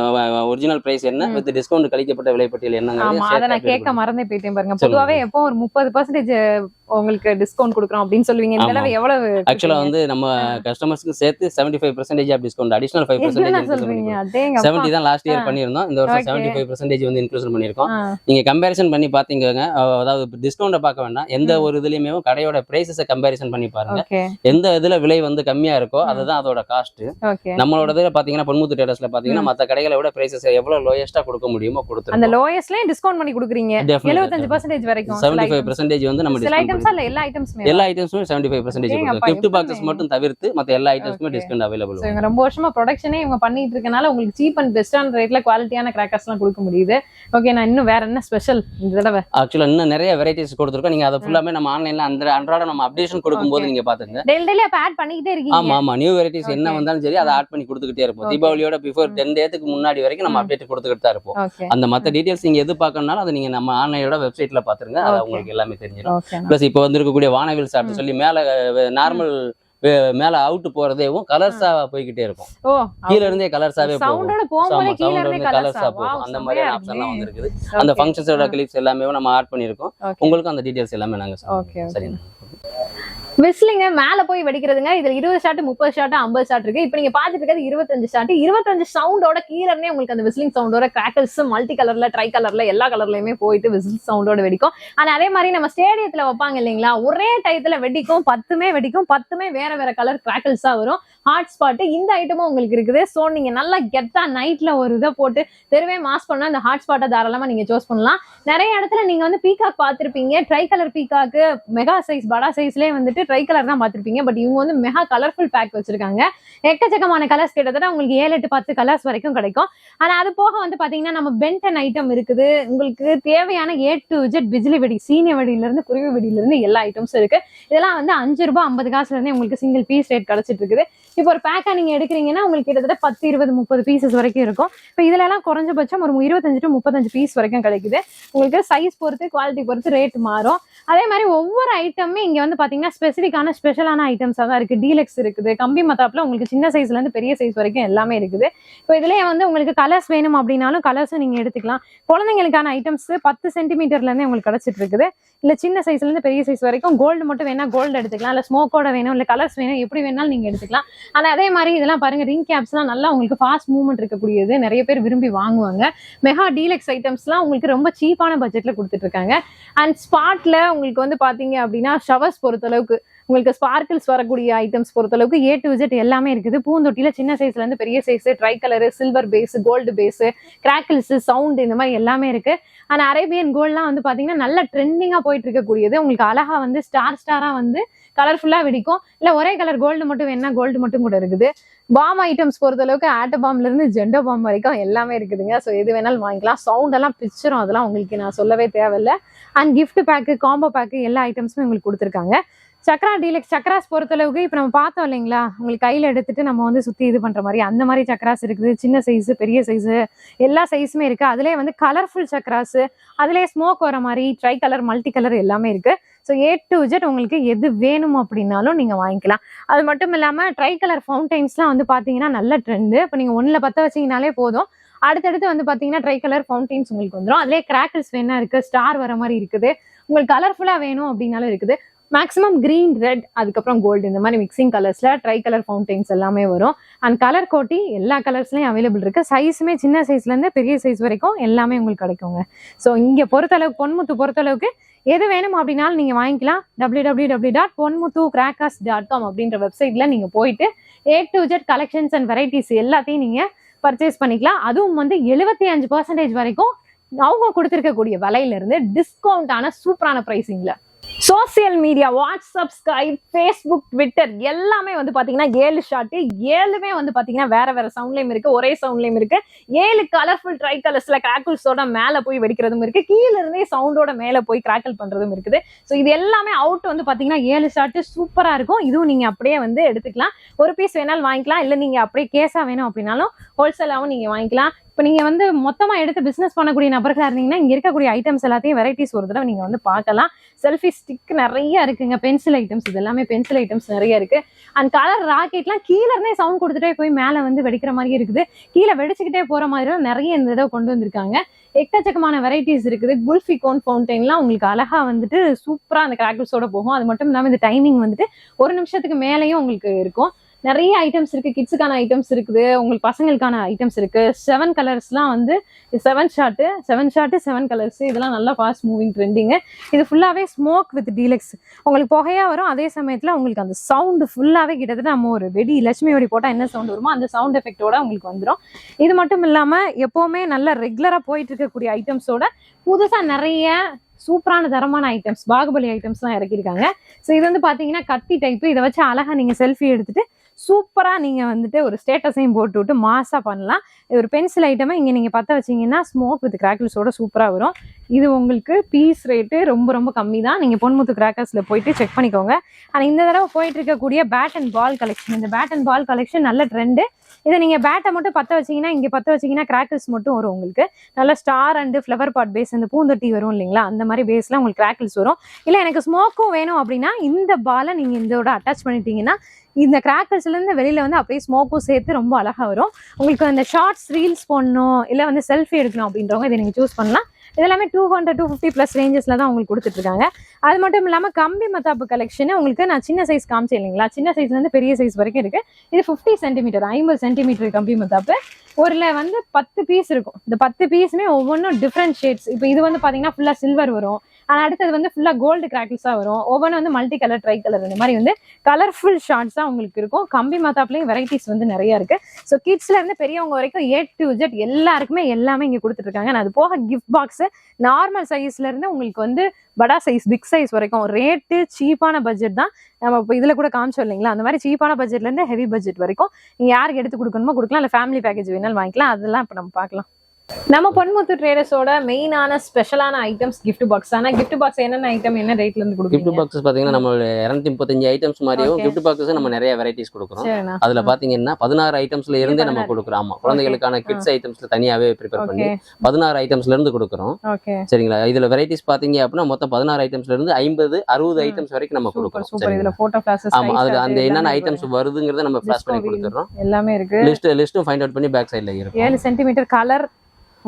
original price என்ன. வித் டிஸ்கவுண்ட் கழிக்கப்பட்ட விலைப்பட்டியல் ஆமா அதை நான் கேட்க மறந்தே போயிட்டேன் பாருங்க. பொதுவாவே எப்போ ஒரு முப்பது பர்சன்டேஜ் உங்களுக்கு டிஸ்கவுண்ட் கொடுக்குறோம் அப்படின்னு சொல்லுவீங்க. இந்த. தடவை எவ்வளவு ஆக்சுவலா வந்து நம்ம கஸ்டமர்ஸ்க்கு சேர்த்து seventy five percentage off discount additional five percentage seventy தான் லாஸ்ட் இயர். பண்ணியிருந்தோம். இந்த வருஷம். செவன்டி ஃபைவ் பர்சன்டேஜ் வந்து இன்க்ளூஷன் பண்ணியிருக்கோம். நீங்க கம்பேரிசன் பண்ணி பாத்தீங்கன்னா அஹ், அதாவது டிஸ்கவுண்ட்டை பார்க்க வேண்டாம். எந்த. ஒரு இதுலயுமே கடையோட பிரைசஸை கம்பேரிசன் பண்ணி பாருங்க. எந்த இதுல விலை வந்து கம்மியா இருக்கோ. அதுதான் அதோட காஸ்ட் நம்மளோட இதுல பாத்தீங்கன்னா பொன்முத்து டேட்டஸ்ல பாத்தீங்கன்னா மத்த கடைகளை விட பிரைசஸ் எவ்வளவு லோயஸ்டா கொடுக்க முடியுமோ அந்த கொடுத்துருக்கோம். லோயஸ்ட்லயும் டிஸ்கவுண்ட் பண்ணி கொடுக்குறீங்க. எழுபத்தஞ்சு பர்சன்டேஜ் வரைக்கும். செவன்டி ஃபைவ் பர்சன்டேஜ் வந்து நம்ம ஐட்டம்ஸ் இல்ல எல்லா ஐட்டம்ஸுமே எல்லா ஐட்டம்ஸுமே செவன்டி ஃபைவ் பர்சன்டேஜ் ஏங்கப்பா, கொடுக்கும் கிஃப்ட் பாக்ஸஸ். மட்டும் தவிர்த்து மத்த எல்லா ஐட்டம்ஸுமே. டிஸ்கவுண்ட் அவைலபிள் இவங்க ரொம்ப வருஷமா ப்ரொடக்ஷனே இவங்க பண்ணிட்டு இருக்கனால உங்களுக்கு சீப் அண்ட் பெஸ்டான ரேட்ல குவாலிட்டியான கிராக்கர்ஸ் எல்லாம் கொடுக்க முடியுது. ஓகே நான் இன்னும் வேற என்ன ஸ்பெஷல் இந்த தடவை? ஆக்சுவலா இன்னும் நிறைய வெரைட்டிஸ் கொடுத்துருக்கோம். நீங்க அதை ஃபுல்லாமே நம்ம ஆன்லைன்ல அந்த அன்றாட நம்ம அப்டேஷன் கொடுக்கும்போது. நீங்க பாத்துங்க டெய்லி டெய்லி அப்ப ஆட் பண்ணிக்கிட்டே இருக்கீங்க. ஆமா ஆமா. நியூ வெரைட்டிஸ் என்ன. வந்தாலும் சரி அதை ஆட் பண்ணி கொடுத்துக்கிட்டே இருப்போம். தீபாவளியோட பிஃபோர் ம். டென் டேத்துக்கு முன்னாடி வரைக்கும் நம்ம. அப்டேட் கொடுத்துக்கிட்டு தான் இருப்போம். அந்த மத்த டீடைல்ஸ் நீங்க எது பார்க்கணும்னாலும் அதை நீங்க நம்ம ஆன்லைனோட வெப்சைட்ல பாத்துருங்க அது. உங்களுக்கு எல்லாமே தெரிஞ்சிடும். ப்ளஸ் இப்போ வந்திருக்கக்கூடிய வானவில் சாப்பிட்டு. சொல்லி மேல நார்மல் மேல அவுட் போறதேவும் கலர்ஸா போய்கிட்டே இருக்கும். கீழ இருந்தே கலர்ஸாவே போகும். கலர்ஸா போகும். அந்த மாதிரியான ஆப்ஷன்லாம் வந்திருக்குது. அந்த ஃபங்க்ஷன்ஸோட கிளிப்ஸ் எல்லாமே நம்ம ஆட் பண்ணியிருக்கோம். உங்களுக்கும் அந்த டீடைல்ஸ் எல்லாமே நாங்க ஓகே சரி விஸ்லிங்க மேல போய் வெடிக்கிறதுங்க. இதுல இருபது ஷாட் முப்பது ஷாட் ஐம்பது ஷாட் இருக்கு. இப்போ நீங்க பாத்துட்டு இருக்கிறது இருபத்தஞ்சு ஷாட் இருபத்தஞ்சு சவுண்டோட கீழே உங்களுக்கு அந்த விஸ்லிங் சவுண்டோட கிராக்கல்ஸ் மல்டி கலர்ல ட்ரை கலர்ல எல்லா கலர்லயுமே போயிட்டு விசில் சவுண்டோட வெடிக்கும். ஆனா அதே மாதிரி நம்ம ஸ்டேடியத்துல வைப்பாங்க இல்லைங்களா? ஒரே டயத்துல வெடிக்கும் பத்துமே வெடிக்கும் பத்துமே வேற வேற கலர் கிராக்கல்ஸா வரும். ஹாட்ஸ்பாட்டு இந்த ஐட்டமும் உங்களுக்கு இருக்குது. ஸோ நீங்கள் நல்லா கெத்தாக நைட்டில் ஒரு இதை போட்டு தெருவே மாஸ் பண்ணால் இந்த ஹாட்ஸ்பாட்டை ஸ்பாட்டை நீங்கள் சூஸ் பண்ணலாம். நிறைய இடத்துல நீங்கள் வந்து பீகாக் பார்த்துருப்பீங்க. Tri colour peacock mega size படா சைஸ்லேயே வந்துட்டு ட்ரை கலர் தான் பார்த்துருப்பீங்க. பட் இவங்க வந்து மெகா கலர்ஃபுல் பேக் வச்சிருக்காங்க. எக்கச்சக்கமான கலர்ஸ் கிட்டத்தட்ட உங்களுக்கு ஏழு எட்டு பத்து கலர்ஸ் வரைக்கும் கிடைக்கும். ஆனால் அது போக வந்து பார்த்தீங்கன்னா நம்ம பென்டன் ஐட்டம் இருக்குது. உங்களுக்கு தேவையான ஏ டு ஜெட் பிஜிலி வெடி சீனிய வெடியிலேருந்து குருவி வெடியிலேருந்து எல்லா ஐட்டம்ஸும் இருக்குது இதெல்லாம் வந்து அஞ்சு ரூபாய் ஐம்பது காசுலேருந்து உங்களுக்கு சிங்கிள் பீஸ் ரேட் கிடச்சிட்டு இருக்குது. இப்போ ஒரு பேக்கா நீங்க எடுக்கிறீங்கன்னா உங்களுக்கு கிட்டத்தட்ட பத்து இருபது முப்பது பீசஸ் வரைக்கும் இருக்கும். இப்போ இதுல எல்லாம் குறைஞ்சபட்சம் ஒரு இருபத்தஞ்சு டு முப்பத்தஞ்சு பீஸ் வரைக்கும் கிடைக்குது. உங்களுக்கு சைஸ் பொறுத்து குவாலிட்டி பொறுத்து ரேட் மாறும். அதே மாதிரி ஒவ்வொரு ஐட்டமே இங்க வந்து பாத்தீங்கன்னா ஸ்பெசிஃபிக்கான ஸ்பெஷலான ஐட்டம்ஸாக தான் இருக்கு. டீலக்ஸ் இருக்குது. கம்பி மத்தாப்புல உங்களுக்கு சின்ன சைஸ்ல இருந்து பெரிய சைஸ் வரைக்கும் எல்லாமே இருக்குது. இப்போ இதுலயே வந்து உங்களுக்கு கலர்ஸ் வேணும் அப்படின்னாலும் கலர்ஸும் நீங்க எடுத்துக்கலாம். குழந்தைங்களுக்கான ஐட்டம்ஸ் பத்து சென்டிமீட்டர்ல இருந்தே உங்களுக்கு கிடைச்சிட்டு இருக்குது. இல்ல சின்ன சைஸ்ல இருந்து பெரிய சைஸ் வரைக்கும் கோல்டு மட்டும் வேணா கோல்டு எடுத்துக்கலாம். இல்ல ஸ்மோக்கோட வேணும் இல்ல கலர்ஸ் வேணும் எப்படி வேணாலும் நீங்க எடுத்துக்கலாம். ஆனா அதே மாதிரி இதெல்லாம் பாருங்க ரிங் கேப்ஸ்லாம் நல்லா உங்களுக்கு ஃபாஸ்ட் மூவ்மெண்ட் இருக்கக்கூடியது. நிறைய பேர் விரும்பி வாங்குவாங்க. மெகா டீலக்ஸ் ஐட்டம்ஸ்லாம் உங்களுக்கு ரொம்ப சீப்பான பட்ஜெட்ல கொடுத்துட்டு இருக்காங்க. அண்ட் ஸ்பாட்ல உங்களுக்கு வந்து பாத்தீங்க அப்படின்னா ஷவர்ஸ் பொறுத்தளவுக்கு உங்களுக்கு ஸ்பார்க்கிள்ஸ் வரக்கூடிய ஐட்டம்ஸ் பொறுத்தளவுக்கு ஏ டு விஜெட் எல்லாமே இருக்குது. பூந்தொட்டியில் சின்ன சைஸ்ல இருந்து பெரிய size tri colour silver base gold base crackles sound இந்த மாதிரி எல்லாமே இருக்கு. ஆனால் அரேபியன் கோல்ட்லாம் வந்து பார்த்தீங்கன்னா நல்ல ட்ரெண்டிங்காக போயிட்டு இருக்கக்கூடியது. உங்களுக்கு அழகா வந்து ஸ்டார் ஸ்டாராக வந்து கலர்ஃபுல்லாக வெடிக்கும். இல்லை ஒரே கலர் கோல்டு மட்டும் வேணா கோல்டு மட்டும் கூட இருக்குது. பாம் ஐட்டம்ஸ் பொறுத்தளவுக்கு ஆட்ட பாம்ல இருந்து ஜெண்டோ பாம் வரைக்கும் எல்லாமே இருக்குதுங்க. ஸோ எது வேணாலும் வாங்கிக்கலாம். சவுண்ட் எல்லாம் பிச்சரும். அதெல்லாம் உங்களுக்கு நான் சொல்லவே தேவையில்ல. And gift pack combo pack எல்லா ஐட்டம்ஸுமே உங்களுக்கு கொடுத்துருக்காங்க. சக்ரா டீலக்ஸ் சக்ராஸ் பொறுத்தளவுக்கு இப்போ நம்ம பார்த்தோம் இல்லைங்களா? உங்களுக்கு கையில் எடுத்துட்டு நம்ம வந்து சுற்றி இது பண்ணுற மாதிரி. அந்த மாதிரி சக்ராஸ் இருக்குது. சின்ன சைஸு பெரிய சைஸு எல்லா சைஸுமே இருக்குது அதுலேயே வந்து கலர்ஃபுல் சக்ராஸு அதுலேயே ஸ்மோக் வர மாதிரி ட்ரை கலர் மல்டி கலர் எல்லாமே இருக்குது ஸோ ஏ டு ஜெட் உங்களுக்கு எது வேணும் அப்படின்னாலும் நீங்கள் வாங்கிக்கலாம். அது மட்டும் இல்லாமல் ட்ரை கலர் ஃபவுண்டைன்ஸ்லாம் வந்து பார்த்தீங்கன்னா நல்ல ட்ரெண்டு இப்போ நீங்கள் ஒன்றில் பற்ற வச்சிங்கனாலே போதும். அடுத்தடுத்து வந்து பார்த்தீங்கன்னா ட்ரை கலர் ஃபவுண்டைன்ஸ் உங்களுக்கு வந்துடும் அதிலே கிராக்கிள்ஸ் வேணா இருக்குது ஸ்டார் வர மாதிரி இருக்குது. உங்களுக்கு கலர்ஃபுல்லாக வேணும் அப்படின்னாலும் இருக்குது. மேக்ஸிமம் கிரீன் ரெட் அதுக்கப்புறம் கோல்டு இந்த மாதிரி மிக்சிங் கலர்ஸில் ட்ரை கலர் ஃபவுண்டைன்ஸ் எல்லாமே வரும். அண்ட் கலர் கோட்டி எல்லா கலர்ஸ்லையும் அவைலபிள் இருக்குது சைஸுமே சின்ன சைஸ்லேருந்து பெரிய சைஸ் வரைக்கும் எல்லாமே உங்களுக்கு கிடைக்குங்க. ஸோ இங்கே பொறுத்தளவுக்கு பொன்முத்து பொறுத்தளவுக்கு எது வேணும் அப்படின்னாலும் நீங்கள் வாங்கிக்கலாம். W W W dot Ponmuthu crackers dot com அப்படின்ற வெப்சைட்டில் நீங்கள் போயிட்டு A to Z collections and varieties எல்லாத்தையும் நீங்கள் பர்ச்சேஸ் பண்ணிக்கலாம். அதுவும் வந்து எழுபத்தி அஞ்சு பர்சன்டேஜ் வரைக்கும் அவங்க கொடுத்துருக்கக்கூடிய விலையிலிருந்து டிஸ்கவுண்டான சூப்பரான ப்ரைஸிங்கில் social media WhatsApp Skype Facebook Twitter எல்லாமே வந்து பார்த்தீங்கன்னா ஏழு ஷாட்டு ஏழுமே வந்து பார்த்தீங்கன்னா வேற வேற சவுண்ட்லையும் இருக்கு ஒரே சவுண்ட்லையும் இருக்கு. ஏழு கலர்ஃபுல் ட்ரை கலர்ஸ்ல கிராக்கிள்ஸோட மேலே போய் வெடிக்கிறதும் இருக்கு. கீழே இருந்தே சவுண்டோட மேலே போய் கிராக்கிள் பண்ணுறதும் இருக்குது. ஸோ இது எல்லாமே அவுட் வந்து பார்த்தீங்கன்னா ஏழு ஷாட்டு சூப்பராக இருக்கும். இதுவும் நீங்கள் அப்படியே வந்து எடுத்துக்கலாம். ஒரு பீஸ் வேணாலும் வாங்கிக்கலாம். இல்லை நீங்கள் அப்படியே கேஸாக வேணும் அப்படின்னாலும் ஹோல்சேலாகவும் நீங்கள் வாங்கிக்கலாம். இப்போ நீங்கள் வந்து மொத்தமாக எடுத்து பிஸ்னஸ் பண்ணக்கூடிய நபர்களாக இருந்தீங்கன்னா இங்கே இருக்கக்கூடிய ஐட்டம்ஸ் எல்லாத்தையும் வெரைட்டிஸ் ஒரு தடவை நீங்கள் வந்து பார்க்கலாம். செல்ஃபி ஸ்டிக் நிறைய இருக்குங்க. பென்சில் ஐட்டம்ஸ் இது எல்லாமே பென்சில் ஐட்டம்ஸ் நிறைய இருக்குது அண்ட் கலர் ராக்கெட்லாம் கீழே இருந்தே சவுண்ட் கொடுத்துட்டே போய் மேலே வந்து வெடிக்கிற மாதிரி இருக்குது. கீழே வெடிச்சுக்கிட்டே போகிற மாதிரிலாம் நிறைய இந்த தடவை கொண்டு வந்திருக்காங்க. எக்கச்சக்கமான வெரைட்டிஸ் இருக்குது. குல்ஃபி கோன் ஃபவுண்டைன்லாம் உங்களுக்கு அழகாக வந்துட்டு சூப்பராக அந்த கிராக்கிள்ஸோட போகும். அது மட்டும் இல்லாமல் இந்த டைமிங் வந்துட்டு ஒரு நிமிஷத்துக்கு மேலேயும் உங்களுக்கு இருக்கும். நிறைய ஐட்டம்ஸ் இருக்குது கிட்ஸுக்கான ஐட்டம்ஸ் இருக்குது. உங்களுக்கு பசங்களுக்கான ஐட்டம்ஸ் இருக்குது செவன் கலர்ஸ்லாம் வந்து seven shot seven shot seven colours இதெல்லாம் நல்லா ஃபாஸ்ட் மூவிங் ட்ரெண்டிங்கு இது ஃபுல்லாகவே ஸ்மோக் வித் டீலக்ஸ் உங்களுக்கு புகையா வரும். அதே சமயத்தில் உங்களுக்கு அந்த சவுண்டு ஃபுல்லாகவே கிட்டத்தட்ட நம்ம ஒரு வெடி லட்சுமி வெடி போட்டால் என்ன சவுண்ட் வருமோ அந்த சவுண்ட் எஃபெக்டோட உங்களுக்கு வந்துடும் இது மட்டும் இல்லாமல் எப்போவுமே நல்ல ரெகுலராக போயிட்டு இருக்கக்கூடிய ஐட்டம்ஸோட புதுசாக நிறைய சூப்பரான தரமான ஐட்டம்ஸ் பாகுபலி ஐட்டம்ஸ்லாம் இறக்கியிருக்காங்க. ஸோ இது வந்து பார்த்தீங்கன்னா கத்தி டைப்பு இதை வச்சு அழகாக நீங்கள் செல்ஃபி எடுத்துட்டு சூப்பராக நீங்கள் வந்துட்டு ஒரு ஸ்டேட்டஸையும் போட்டு விட்டு மாஸாக பண்ணலாம். இது ஒரு பென்சில் ஐட்டமே இங்கே நீங்கள் பற்ற வச்சிங்கன்னா ஸ்மோக் வித் கிராக்கிள்ஸோட சூப்பராக வரும். இது உங்களுக்கு பீஸ் ரேட்டு ரொம்ப ரொம்ப கம்மி தான் நீங்கள் பொன்முத்து கிராக்கர்ஸில் போயிட்டு செக் பண்ணிக்கோங்க. ஆனால் இந்த தடவை போயிட்டு இருக்கக்கூடிய பேட் அண்ட் பால் கலெக்ஷன் இந்த பேட் அண்ட் பால் கலெக்ஷன் நல்ல ட்ரெண்டு இதை நீங்கள் பேட்டை மட்டும் பற்ற வச்சீங்கன்னா இங்கே பற்ற வச்சீங்கன்னா கிராக்கிள்ஸ் மட்டும் வரும் உங்களுக்கு. நல்ல star and flower pot base அந்த பூந்தொட்டி வரும் இல்லைங்களா? அந்த மாதிரி பேஸில் உங்களுக்கு கிராக்கிள்ஸ் வரும். இல்லை எனக்கு ஸ்மோக்கும் வேணும் அப்படின்னா இந்த பாலை நீங்கள் இதோட அட்டாச் பண்ணிட்டீங்கன்னா இந்த கிராக்கர்ஸ்லேருந்து வெளியில் வந்து அப்படியே ஸ்மோக்கும் சேர்த்து ரொம்ப அழகாக வரும். உங்களுக்கு அந்த ஷார்ட்ஸ் ரீல்ஸ் போடணும் இல்லை வந்து செல்ஃபி எடுக்கணும் அப்படின்றவங்க இதை நீங்கள் சூஸ் பண்ணலாம். இதெல்லாமே two hundred two fifty plus ரேஞ்சஸில் தான் உங்களுக்கு கொடுத்துட்ருக்காங்க. அது மட்டும் இல்லாமல் கம்பி மத்தாப்பு கலெக்ஷனு உங்களுக்கு நான் சின்ன சைஸ் காமிச்சேன் இல்லைங்களா? சின்ன சைஸ்லேருந்து பெரிய சைஸ் வரைக்கும் இருக்குது இது ஃபிஃப்டி சென்டிமீட்டர் ஐம்பது சென்டிமீட்டர் கம்பி மத்தாப்பு. ஒருல வந்து பத்து பீஸ் இருக்கும். இந்த பத்து பீஸுமே ஒவ்வொன்றும் டிஃப்ரெண்ட் ஷேட்ஸ் இப்போ இது வந்து பார்த்தீங்கன்னா ஃபுல்லாக சில்வர் வரும். அடுத்தது வந்து ஃபுல்லாக கோல்டு கிராக்கிள்ஸாக வரும். ஒவ்வொன்றும் வந்து மல்டி கலர் ட்ரை கலர் இந்த மாதிரி வந்து கலர்ஃபுல் ஷார்ட்ஸாக உங்களுக்கு இருக்கும். கம்பி மாத்தாப்லேயும் வெரைட்டிஸ் வந்து நிறைய இருக்குது ஸோ கிட்ஸ்லேருந்து பெரியவங்க வரைக்கும் ஏ டு ஜெட் எல்லாருக்குமே எல்லாமே இங்கே கொடுத்துட்ருக்காங்க. அது போக கிஃப்ட் பாக்ஸு நார்மல் சைஸ்லேருந்து உங்களுக்கு வந்து படா சைஸ் பிக் சைஸ் வரைக்கும் ரேட்டு சீப்பான பட்ஜெட் தான். நம்ம இப்போ இதில் கூட காமிச்சோம் இல்லைங்களா? அந்த மாதிரி சீப்பான பட்ஜெட்லேருந்து ஹெவி பட்ஜெட் வரைக்கும் நீங்கள் யாருக்கு எடுத்து கொடுக்கணுமோ கொடுக்கலாம். இல்லை ஃபேமிலி பேக்கேஜ் வேணாலும் வாங்கிக்கலாம். அதெல்லாம் இப்போ நம்ம பார்க்கலாம். நம்ம பொன்முத்து ட்ரேடர்ஸோட மெயினான ஸ்பெஷலான ஐட்டம்ஸ் gift பாக்ஸ் ஆனா gift பாக்ஸ் என்னென்ன ஐட்டம் என்ன ரேட்ல இருந்து கிஃப்ட் கொடுக்குறீங்க பாக்ஸஸ் பாத்தீங்கன்னா நம்ம இருநூத்தி முப்பத்தஞ்சு ஐட்டம்ஸ் மாதிரியும். கிஃப்ட் பாக்ஸஸ் நம்ம நிறைய வெரைட்டிஸ் கொடுக்குறோம். அதுல பாத்தீங்கன்னா பதினாறு ஐட்டம்ஸ்ல இருந்தே நம்ம. கொடுக்குறோம். ஆமா குழந்தைகளுக்கான கிட்ஸ் ஐட்டம்ஸ்ல தனியாவே ப்ரிப்பேர் பண்ணி பதினாறு ஐட்டம்ஸ்ல இருந்து கொடுக்குறோம். சரிங்களா? இதுல வெரைட்டிஸ் பாத்தீங்க அப்படின்னா மொத்தம் பதினாறு ஐட்டம்ஸ்ல இருந்து ஐம்பது அறுபது. ஐட்டம்ஸ் வரைக்கும் நம்ம கொடுக்குறோம். ஆமா அதுல அந்த என்னென்ன ஐட்டம்ஸ் வருதுங்கிறத நம்ம ஃபிளாஷ் பண்ணி. கொடுத்துறோம் எல்லாமே இருக்கு. லிஸ்ட் லிஸ்ட்டும் ஃபைண்ட் அவுட் பண்ணி பேக் சைடுல இருக்கும். ஏழு சென்டிமீட்டர் கலர்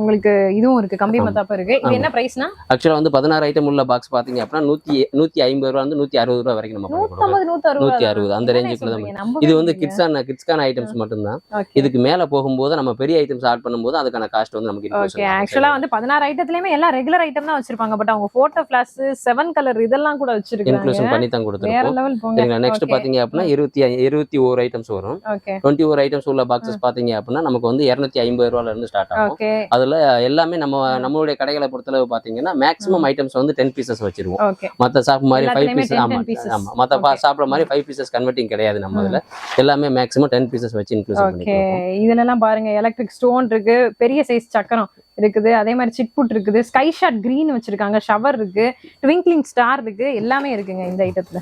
உங்களுக்கு இதுவும் இருக்கு கம்பி. மத்தாப்பு இருக்கு. இது. என்ன பிரைஸ்னா ஆக்சுவலா வந்து பதினாறு ஐட்டம் உள்ள பாக்ஸ் பாத்தீங்க அப்படின்னா நூத்தி நூத்தி ஐம்பது ரூபா வந்து நூத்தி அறுபது ரூபா வரைக்கும் நம்ம நூத்தி அறுபது. அந்த ரேஞ்சுக்குள்ள தான் இது வந்து கிட்ஸான கிட்ஸ்க்கான ஐட்டம்ஸ் மட்டும்தான். இதுக்கு மேல போகும்போது நம்ம பெரிய ஐட்டம்ஸ் ஆட் பண்ணும்போது அதுக்கான காஸ்ட் வந்து நமக்கு ஓகே. ஆக்சுவலா வந்து பதினாறு ஐட்டத்துலயுமே எல்லாம் ரெகுலர் ஐட்டம் தான் வச்சிருப்பாங்க. பட் அவங்க போட்டோ கிளாஸ் செவன் கலர் இதெல்லாம் கூட வச்சிருக்காங்க இன்க்ளூஷன் பண்ணி தான் கொடுத்துருக்கோம் சரிங்களா? நெக்ஸ்ட். பாத்தீங்க அப்படின்னா இருபத்தி இருபத்தி ஒரு ஐட்டம்ஸ் வரும். டுவெண்ட்டி ஒரு ஐட்டம்ஸ் உள்ள பாக்ஸஸ் பாத்தீங்க அப்படின்னா நமக்கு வந்து இருநூத்தி ஐம்பது ரூபால இருந்து ஸ்டார்ட் ஆகும். அதுல எல்லாமே நம்ம நம்மளுடைய கடைகளை பொறுத்தளவு பாத்தீங்கன்னா மேக்ஸிமம் ஐட்டம்ஸ் வந்து டென் பீசஸ் வச்சிருவோம். மத்த ஷாப் மாதிரி ஃபைவ் எல்லாத்துலயுமே பீசஸ் 10 ஆமா pieces. ஆமா. மத்த Okay. சாப்பிட்ற மாதிரி ஃபைவ் பீசஸ் கன்வெர்ட்டிங் கிடையாது நம்ம அதுல எல்லாமே மேக்ஸிமம் டென் பீசஸ் வச்சு இன்க்ளூஸ் ஓகே. பண்ணிக்கலாம் இதுல எல்லாம் பாருங்க எலக்ட்ரிக் ஸ்டோன் இருக்கு பெரிய சைஸ் சக்கரம் இருக்குது அதே மாதிரி சிட்புட் இருக்குது ஸ்கை ஷாட் கிரீன் வச்சிருக்காங்க ஷவர் இருக்கு ட்விங்க்லிங் ஸ்டார் இருக்கு எல்லாமே இருக்குங்க இந்த ஐட்டத்துல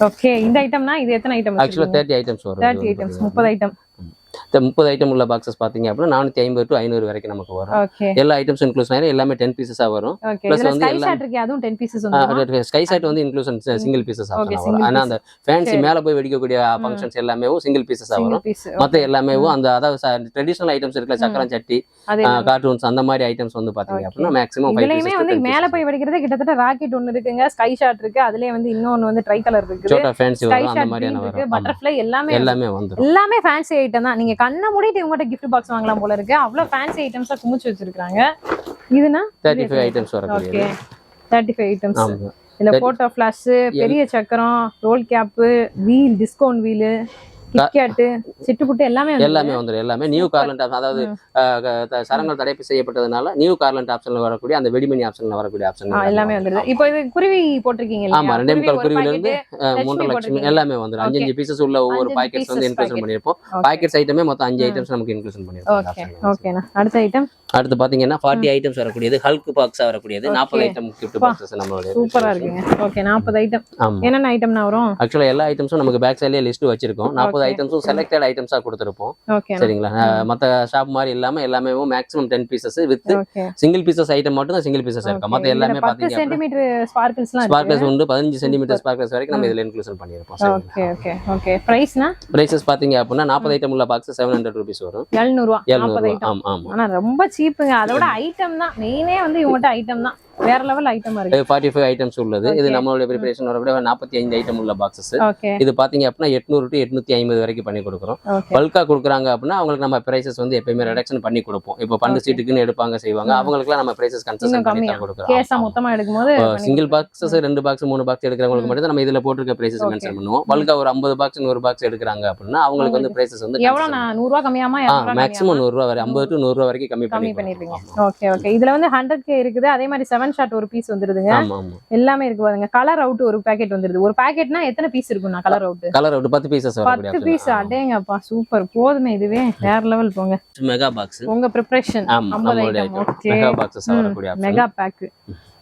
ஓகே. இந்த ஐட்டம்னா இது எத்தனை ஐட்டம் ஆக்சுவலா தேர்ட்டி ஐட்டம்ஸ் வரும். தேர்ட்டி ஐட்டம்ஸ் முப்பது ஐட்டம் இந்த முப்பது ஐட்டம் உள்ள பாக்ஸஸ் பாத்தீங்க அப்படின்னா நானூத்தி ஐம்பது டு ஐநூறு வரைக்கும் நமக்கு வரும். எல்லா ஐட்டம்ஸ் இன்க்ளூஸ் ஆயிரும். எல்லாமே டென் பீசஸா வரும். இதுல வந்து ஸ்கை ஷாட் இருக்கு வந்து வந்து இன்க்ளூஷன் சிங்கிள் பீசஸ் Okay, ஆகும் single ஆனா அந்த ஃபேன்சி. மேல போய் வெடிக்கக்கூடிய ஃபங்க்ஷன்ஸ் எல்லாமே சிங்கிள் பீசஸா வரும். மத்த எல்லாமே அந்த அதாவது ட்ரெடிஷனல் ஐட்டம்ஸ் இருக்குல்ல சக்கரம் சட்டி கார்ட்டூன்ஸ் அந்த மாதிரி ஐட்டம்ஸ் வந்து பாத்தீங்க. அப்படின்னா மேக்ஸிமம் இதுலயுமே வந்து மேல போய் வெடிக்கிறது கிட்டத்தட்ட ராக்கெட் ஒன்னு இருக்குங்க ஸ்கை ஷாட் இருக்கு. அதுலயே வந்து இன்னொன்னு வந்து ட்ரை கலர் ஃபேன்சி ஸ்கை வரும் ஷாட் இருக்கு வரும். பட்டர்ஃப்ளை எல்லாமே எல்லாமே வந்துரும். எல்லாமே ஃபேன்சி ஐட்டம் தான். நீங்க கண்ணை மூடிட்டு இவங்ககிட்ட gift பாக்ஸ் வாங்கலாம் போல இருக்கு. அவ்வளவு ஃபேன்சி ஐட்டம்ஸா குமிச்சு வச்சிருக்காங்க இதுனா? Thirty five items okay thirty five items இதுல போட்டோ ஃபிளாஷ் பெரிய சக்கரம் roll cap wheel discount wheel KitKat சிட்டுப்புட்டு எல்லாமே எல்லாமே வந்துடும் எல்லாமே. நியூ கார்லண்ட் அதாவது அஹ், க- த- சரங்கள் தடை செய்யப்பட்டதுனால நியூ கார்லண்ட் ஆப்ஷன்ல வரக்கூடிய அந்த வெடிமணி ஆப்ஷன்ல வரக்கூடிய ஆப்ஷன் எல்லாமே வந்துருது இப்போ இது குருவி போட்டிருக்கீங்க ஆமா ரெண்டே முக்கால் குருவில இருந்து மூன்றரை லட்சம். எல்லாமே வந்துடும் அஞ்சு அஞ்சு பீசஸ் உள்ள ஒவ்வொரு பாக்கெட்ஸ் வந்து இன்க்ளூஷன் Okay. பாக்கெட்ஸ் ஐட்டமே மொத்தம் அஞ்சு. ஐட்டம்ஸ் நமக்கு இன்க்ளூஷன் பண்ணியிருப்போம். ஓகே அடுத்த ஐட்டம் அடுத்து பாத்தீங்கன்னா ஃபார்ட்டி ஐட்டம்ஸ் வரக்கூடியது ஹல்க் பாக்ஸா வரக்கூடியது. நாற்பது ஐட்டம் கிஃப்ட் பாக்ஸஸ் நம்மளுடைய சூப்பரா இருக்குங்க. ஓகே நாற்பது ஐட்டம் என்னென்ன ஐட்டம்னா வரும்? ஆக்சுவலா எல்லா ஐட்டம்ஸும் நமக்கு பேக் சைட்லயே லிஸ்ட் வச்சிருக்கோம். நாற்பது Okay. ஐட்டம்ஸும் செலக்டட் ஐட்டம்ஸா கொடுத்துருப்போம். சரிங்களா? மத்த ஷாப் மாதிரி இல்லாம எல்லாமே maximum ten pieces with single pieces item மட்டும் தான் சிங்கிள் பீசஸ் இருக்கும். மத்த எல்லாமே ஸ்பார்க்கிள்ஸ்லாம் ஸ்பார்க்லஸ் உண்டு. பதினஞ்சு சென்டிமீட்டர் ஸ்பார்க்லஸ் வரைக்கும் நம்ம இதுல இன்க்ளூஷன் பண்ணியிருப்போம். ஓகே ஓகே ஓகே பிரைஸ்னா பிரைசஸ் பாத்தீங்க அப்படின்னா நாற்பது ஐட்டம் உள்ள பாக்ஸ் செவன் ஹண்ட்ரட் ருபீஸ் வரும். எழுநூறுவா. எழுநூறு நாற்பது ரூபா ஐட்டம் ஆமா ஆமா. ஆனா ரொம்ப சீப்புங்க அதோட ஐட்டம் தான். மெயினே வந்து இவங்ககிட்ட ஐட்டம் தான். வேற லெவல் ஐட்டமா இருக்கு. ஃபார்ட்டி ஃபைவ் ஐட்டம்ஸ் உள்ளது. இது. நம்மளுடைய ப்ரிப்பரேஷன் வரக்கூடிய நாற்பத்தி ஐந்து ஐட்டம் உள்ள பாக்ஸஸ் இது பாத்தீங்க அப்படின்னா எட்நூறு டு எட்நூத்தி ஐம்பது வரைக்கும் பண்ணி கொடுக்குறோம். பல்கா கொடுக்குறாங்க அப்படின்னா அவங்களுக்கு நம்ம பிரைசஸ் வந்து எப்பயுமே ரெடக்ஷன் பண்ணி கொடுப்போம். இப்போ Okay. சீட்டுக்குன்னு எடுப்பாங்க செய்வாங்க. ம். அவங்களுக்குலாம் நம்ம பிரைசஸ் கன்செஷன் பண்ணி கொடுக்குறோம். மொத்தமா எடுக்கும்போது சிங்கிள். பாக்ஸஸ் ரெண்டு பாக்ஸ் மூணு பாக்ஸ் எடுக்கிறவங்களுக்கு மட்டும் நம்ம இதுல போட்டிருக்க பிரைசஸ். மென்ஷன் பண்ணுவோம். பல்கா ஒரு ஐம்பது பாக்ஸ் நூறு பாக்ஸ் எடுக்கிறாங்க அப்படின்னா அவங்களுக்கு வந்து பிரைசஸ் வந்து எவ்வளவு நான் நூறு ரூபா கம்மியாமா மேக்ஸிமம் நூறு ரூபா வரை ஐம்பது டு நூறு ரூபா வரைக்கும் கம்மி கம்மி பண்ணி பண்ணிருப்பீங்க ஓகே ஓகே இதுல வந்து ஹண்ட்ரட் கே இருக்குது. அதே மாதிரி செவன் ஷாட் ஒரு பீஸ் வந்துருதுங்க. எல்லாமே இருக்கு பாருங்க. கலர் அவுட் ஒரு பேக்கெட் வந்துருது. ஒரு பேக்கெட்னா எத்தனை பீஸ் இருக்கும்ண்ணா கலர் அவுட் கலர் அவுட் பத்து பீசஸ் பத்து பீஸ் அடேங்கப்பா சூப்பர் போதுமே இதுவே. வேற லெவல் போங்க. மெகா பாக்ஸ் உங்க preparation mega boxes mega pack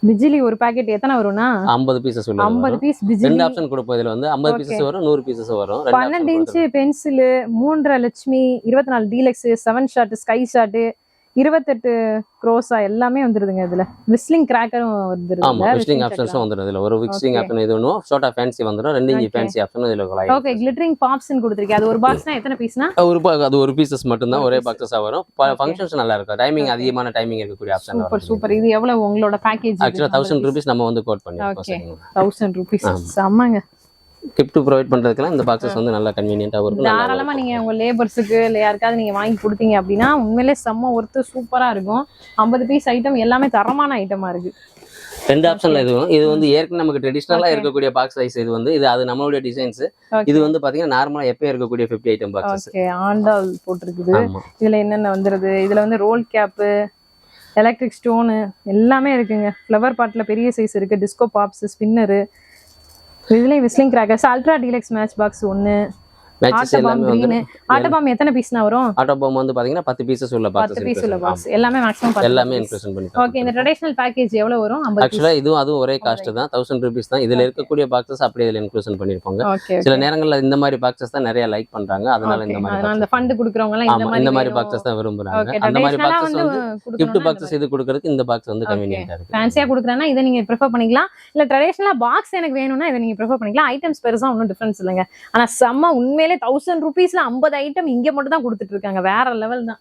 பிஜிலி ஒரு பேக்கெட் எத்தனை வரும்னா? ஐம்பது பீசஸ் உள்ள ஐம்பது பீஸ் ரெண்டு பிஜிலி ஆப்ஷன் கொடுப்போம். இதுல வந்து ஐம்பது. பீசஸ் வரும் நூறு பீசஸ் வரும். ரெண்டு பன்னெண்டு இன்ச்சு பென்சிலு மூன்றரை லட்சுமி இருபத்தி நாலு deluxe seven shot sky shot இருபத்தெட்டு க்ரோஸா எல்லாமே வந்துருதுங்க இதுல. விஸ்லிங் கிராக்கரும் ஆமா விஸ்லிங் ஆப்ஷன்ஸும் வந்துடும் இதுல ஒரு விஸ்லிங். ஆப்ஷன் இது ஒன்றும் ஷார்ட்டா ஃபேன்சி வந்துடும் ரெண்டு Okay. ஃபேன்சி ஆப்ஷன் இதுல ஓகே கிளிட்டரிங் பாப்ஸ்னு கொடுத்துருக்கேன் அது ஒரு பாக்ஸ்னா எத்தனை பீஸ்னா ஒரு அது ஒரு பீசஸ் மட்டும் தான் ஒரு. பாக்ஸஸா வரும். ஃபங்க்ஷன்ஸ் நல்லா இருக்கும். டைமிங். அதிகமான டைமிங் இருக்கக்கூடிய ஆப்ஷன் சூப்பர் சூப்பர் இது எவ்வளவு உங்களோட பேக்கேஜ் ஆக்சுவலா தௌசண்ட் ருபீஸ் நம்ம வந்து கோட் பண்ணிருக்கோம் தௌசண்ட் ருபீஸ். செம்மங்க. கிஃப்ட் ப்ரொவைட் பண்றதுக்குலாம் இந்த பாக்ஸஸ் வந்து நல்லா கன்வீனியன்ட்டாகவும் இருக்கும். நல்லா தாராளமா நீங்க உங்க லேபர்ஸுக்கு இல்ல யாருக்காவது நீங்க வாங்கி கொடுத்தீங்க அப்படின்னா உண்மையிலே செம்ம ஒர்த்து சூப்பரா இருக்கும். ஐம்பது பீஸ் ஐட்டம் எல்லாமே தரமான ஐட்டமா இருக்கு. ரெண்டு ஆப்ஷன்ல இது வரும். இது வந்து ஏற்கனவே நமக்கு ட்ரெடிஷ்னலா. இருக்கக்கூடிய பாக்ஸ் சைஸ் இது வந்து இது அது நம்மளுடைய டிசைன்ஸ். இது வந்து பாத்தீங்கன்னா நார்மலா எப்பயும் இருக்கக்கூடிய 50 ஐட்டம் பாக்ஸஸ் ஓகே ஆண்டால் போட்டிருக்குது. இதுல என்னென்ன வந்துருது? இதுல வந்து ரோல் கேப்பு எலக்ட்ரிக் ஸ்டோனு எல்லாமே இருக்குங்க. ஃப்ளவர் பாட்ல பெரிய சைஸ் இருக்கு. டிஸ்கோ பாப்ஸ் ஸ்பின்னரு இதுலேயும் whistling crackers ultra deluxe match box ஒன்னு மேட்சஸ் ஆட்டோபாம் எல்லாமே வந்து ஆட்டோபாம் எத்தனை பீஸ்னா வரும்? ஆட்டோ பாம் வந்து பாத்தீங்கன்னா பத்து பீசஸ் உள்ள பத்து பீஸ் உள்ள பாக்ஸ் எல்லாமே மேக்ஸிமம் எல்லாமே இன்க்ளூஷன் பண்ணி ஓகே இந்த ட்ரெடிஷனல் பேக்கேஜ் எவ்வளவு வரும்? ஐம்பது ஆக்சுவலா இதுவும் அதுவும் ஒரே காஸ்ட் தான். தௌசண்ட் ருபீஸ் தான். இதுல இருக்கக்கூடிய பாக்ஸஸ் அப்படியே இதுல இன்க்ளூஷன் பண்ணிருப்பாங்க சில நேரங்கள்ல இந்த மாதிரி பாக்ஸஸ் தான் நிறைய லைக் பண்றாங்க. அதனால இந்த மாதிரி அந்த ஃபண்ட் குடுக்குறவங்க எல்லாம் இந்த மாதிரி பாக்ஸஸ் தான் விரும்புறாங்க. அந்த மாதிரி பாக்ஸஸ் வந்து கிஃப்ட் பாக்ஸஸ் இது கொடுக்கறதுக்கு இந்த பாக்ஸ் வந்து. கன்வீனியன்ட்டா இருக்கு. ஃபேன்சியா கொடுக்குறேன்னா இதை நீங்க ப்ரிஃபர் பண்ணிக்கலாம். இல்ல ட்ரெடிஷனலா பாக்ஸ் எனக்கு வேணும்னா இதை நீங்க ப்ரிஃபர் பண்ணிக்கலாம். ஐட்டம்ஸ் பெருசா ஒன்றும் டிஃபரன்ஸ் இல்லைங்க. ஆனா செம்ம உண்மையிலே தௌசண்ட் ருபீஸ்ல ஐம்பது ஐட்டம் இங்க மட்டும் தான் கொடுத்துட்டு இருக்காங்க. வேற லெவல் தான்.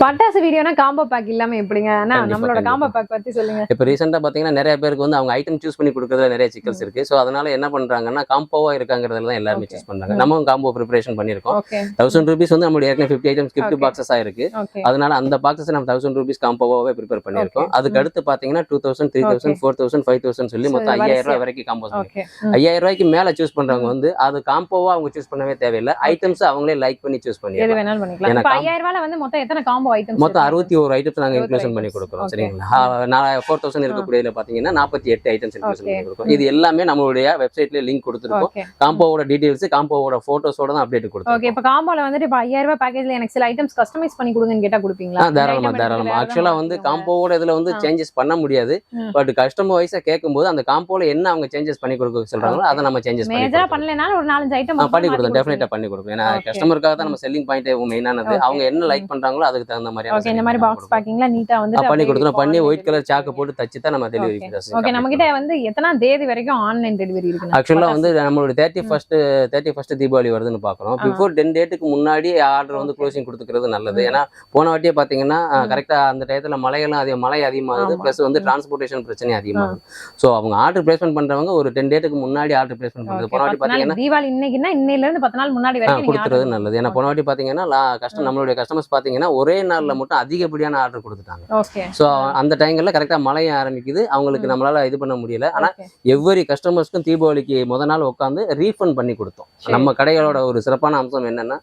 பட்டாசு வீடியோனா காம்போ பேக் இல்லாம எப்படிங்க? நம்மளோட. காம்போ பேக் பத்தி சொல்லுங்க. இப்போ ரீசெண்டாக பார்த்தீங்கன்னா நிறைய பேருக்கு வந்து அவங்க ஐட்டம் சூஸ் பண்ணி கொடுக்கறதுல நிறைய சிக்கல்ஸ் இருக்கு. ஸோ அதனால என்ன பண்றாங்கன்னா காம்போவா இருக்காங்கிறதுல தான் எல்லாருமே. சூஸ் பண்றாங்க. நம்ம காம்போ ப்ரிப்பரேஷன் பண்ணியிருக்கோம். ஓகே தௌசண்ட் ருபீஸ் வந்து நம்மளுடைய ஏற்கனவே ஃபிஃப்டி ஐட்டம்ஸ் கிஃப்ட் இருக்கு. ஓகே அதனால அந்த பாக்ஸஸ் நம்ம தௌசண்ட் ருபீஸ் காம்போவாவே ப்ரிப்பேர் பண்ணியிருக்கோம். Okay. அதுக்கு அடுத்து பார்த்தீங்கன்னா two thousand three thousand four thousand five thousand சொல்லி மொத்தம் ஐயாயிரம் ரூபாய். வரைக்கும் காம்போ ஐயாயிரம் ரூபாய்க்கு மேல சூஸ் பண்றவங்க வந்து அது காம்போவா அவங்க சூஸ் பண்ணவே தேவையில்லை. ஐட்டம்ஸ் அவங்களே லைக் பண்ணி சூஸ் ஏன்னா com- ஐயாயிரம் ரூபாயில வந்து மொத்தம் எத்தனை காம்போ ஐட்டம்ஸ் மொத்தம் அறுபத்தி ஒரு ஐட்டம்ஸ் நாங்க இருபத்தி இன்க்ளூஷன் பண்ணி. கொடுக்குறோம். சரிங்களா நான் ஃபோர் தௌசண்ட் இருக்கக்கூடியதுல பாத்தீங்கன்னா நாற்பத்தி எட்டு ஐட்டம்ஸ் இன்க்ளூஷன். பண்ணி கொடுக்குறோம் இது எல்லாமே நம்மளுடைய வெப்சைட்ல லிங்க் கொடுத்துருக்கோம் ஓகே காம்போவோட டீடைல்ஸ் காம்போவோட போட்டோஸோட தான் அப்டேட் ஓகே கொடுத்துருக்கோம் இப்ப காம்போல வந்துட்டு இப்ப ஐயாயிரம் ரூபாய் பேக்கேஜ்ல எனக்கு சில ஐட்டம்ஸ் கஸ்டமைஸ் பண்ணி கொடுங்கன்னு கேட்டா கொடுப்பீங்களா தாராளமா தாராளமா ஆக்சுவலா வந்து. காம்போவோட இதுல வந்து. சேஞ்சஸ் பண்ண முடியாது. பட் கஸ்டமர் வைஸா கேட்கும்போது அந்த காம்போல என்ன அவங்க சேஞ்சஸ் பண்ணி கொடுக்க சொல்றாங்களோ அதை நம்ம சேஞ்சஸ் பண்ணி. பண்ணலைனாலும் ஒரு நாலஞ்சு ஐட்டம் பண்ணி கொடுத்தோம் டெஃபினட்டா பண்ணி கொடுக்கும் ஏன்னா. கஸ்டமருக்காக தான் நம்ம செல்லிங் பாயிண்ட் மெயினானது. அவங்க என்ன லைக் பண்றாங்களோ அதுக்கு தகுந்த மாதிரி ஓகே இந்த மாதிரி பாக்ஸ் பேக்கிங்ல நீட்டா வந்து பண்ணி கொடுத்துரும் பண்ணி ஒயிட் கலர் சாக்கு போட்டு தச்சு தான் நம்ம டெலிவரி ஓகே நம்ம கிட்ட வந்து எத்தனை தேதி வரைக்கும் ஆன்லைன் டெலிவரி இருக்கு ஆக்சுவலா வந்து நம்மளோட thirty first thirty first Deepavali வருதுன்னு பாக்குறோம். பிஃபோர் டென் டேட்டுக்கு முன்னாடி ஆர்டர் வந்து. க்ளோசிங் கொடுத்துக்கிறது நல்லது. ஏன்னா போன வாட்டியே பாத்தீங்கன்னா. கரெக்டா அந்த டயத்துல மழையெல்லாம் அதிகம் மழை அதிகமாகுது. பிளஸ் வந்து. டிரான்ஸ்போர்ட்டேஷன் பிரச்சனை அதிகமாகுது. ஸோ அவங்க ஆர்டர் பிளேஸ்மெண்ட் பண்றவங்க ஒரு டென் டேட்டுக்கு முன்னாடி ஆர்டர் பிளேஸ்மெண்ட் பண்றது. போன வாட்டி பாத்தீங்கன்னா தீபாவளி இன்னைக்குன்னா இன்னையில இருந்து பத்து நாள் முன்னாடி கொடுத்துறது நல்லது. ஏன்னா போன வாட்டி பாத்தீங்கன்னா கஸ்டம் நம்மளுடைய கஸ்டமர்ஸ் பாத்தீங்கன்னா ஒரே ஒரே நாள்ல மட்டும் அதிகப்படியான ஆர்டர் கொடுத்துட்டாங்க. ஸோ அந்த டைங்கள்ல கரெக்டாக மழைய ஆரம்பிக்குது. அவங்களுக்கு நம்மளால இது பண்ண முடியல. ஆனா எவ்வரி கஸ்டமர்ஸ்க்கும் தீபாவளிக்கு முத நாள் உட்காந்து ரீஃபண்ட் பண்ணி கொடுத்தோம். நம்ம கடைகளோட ஒரு சிறப்பான அம்சம் என்னன்னா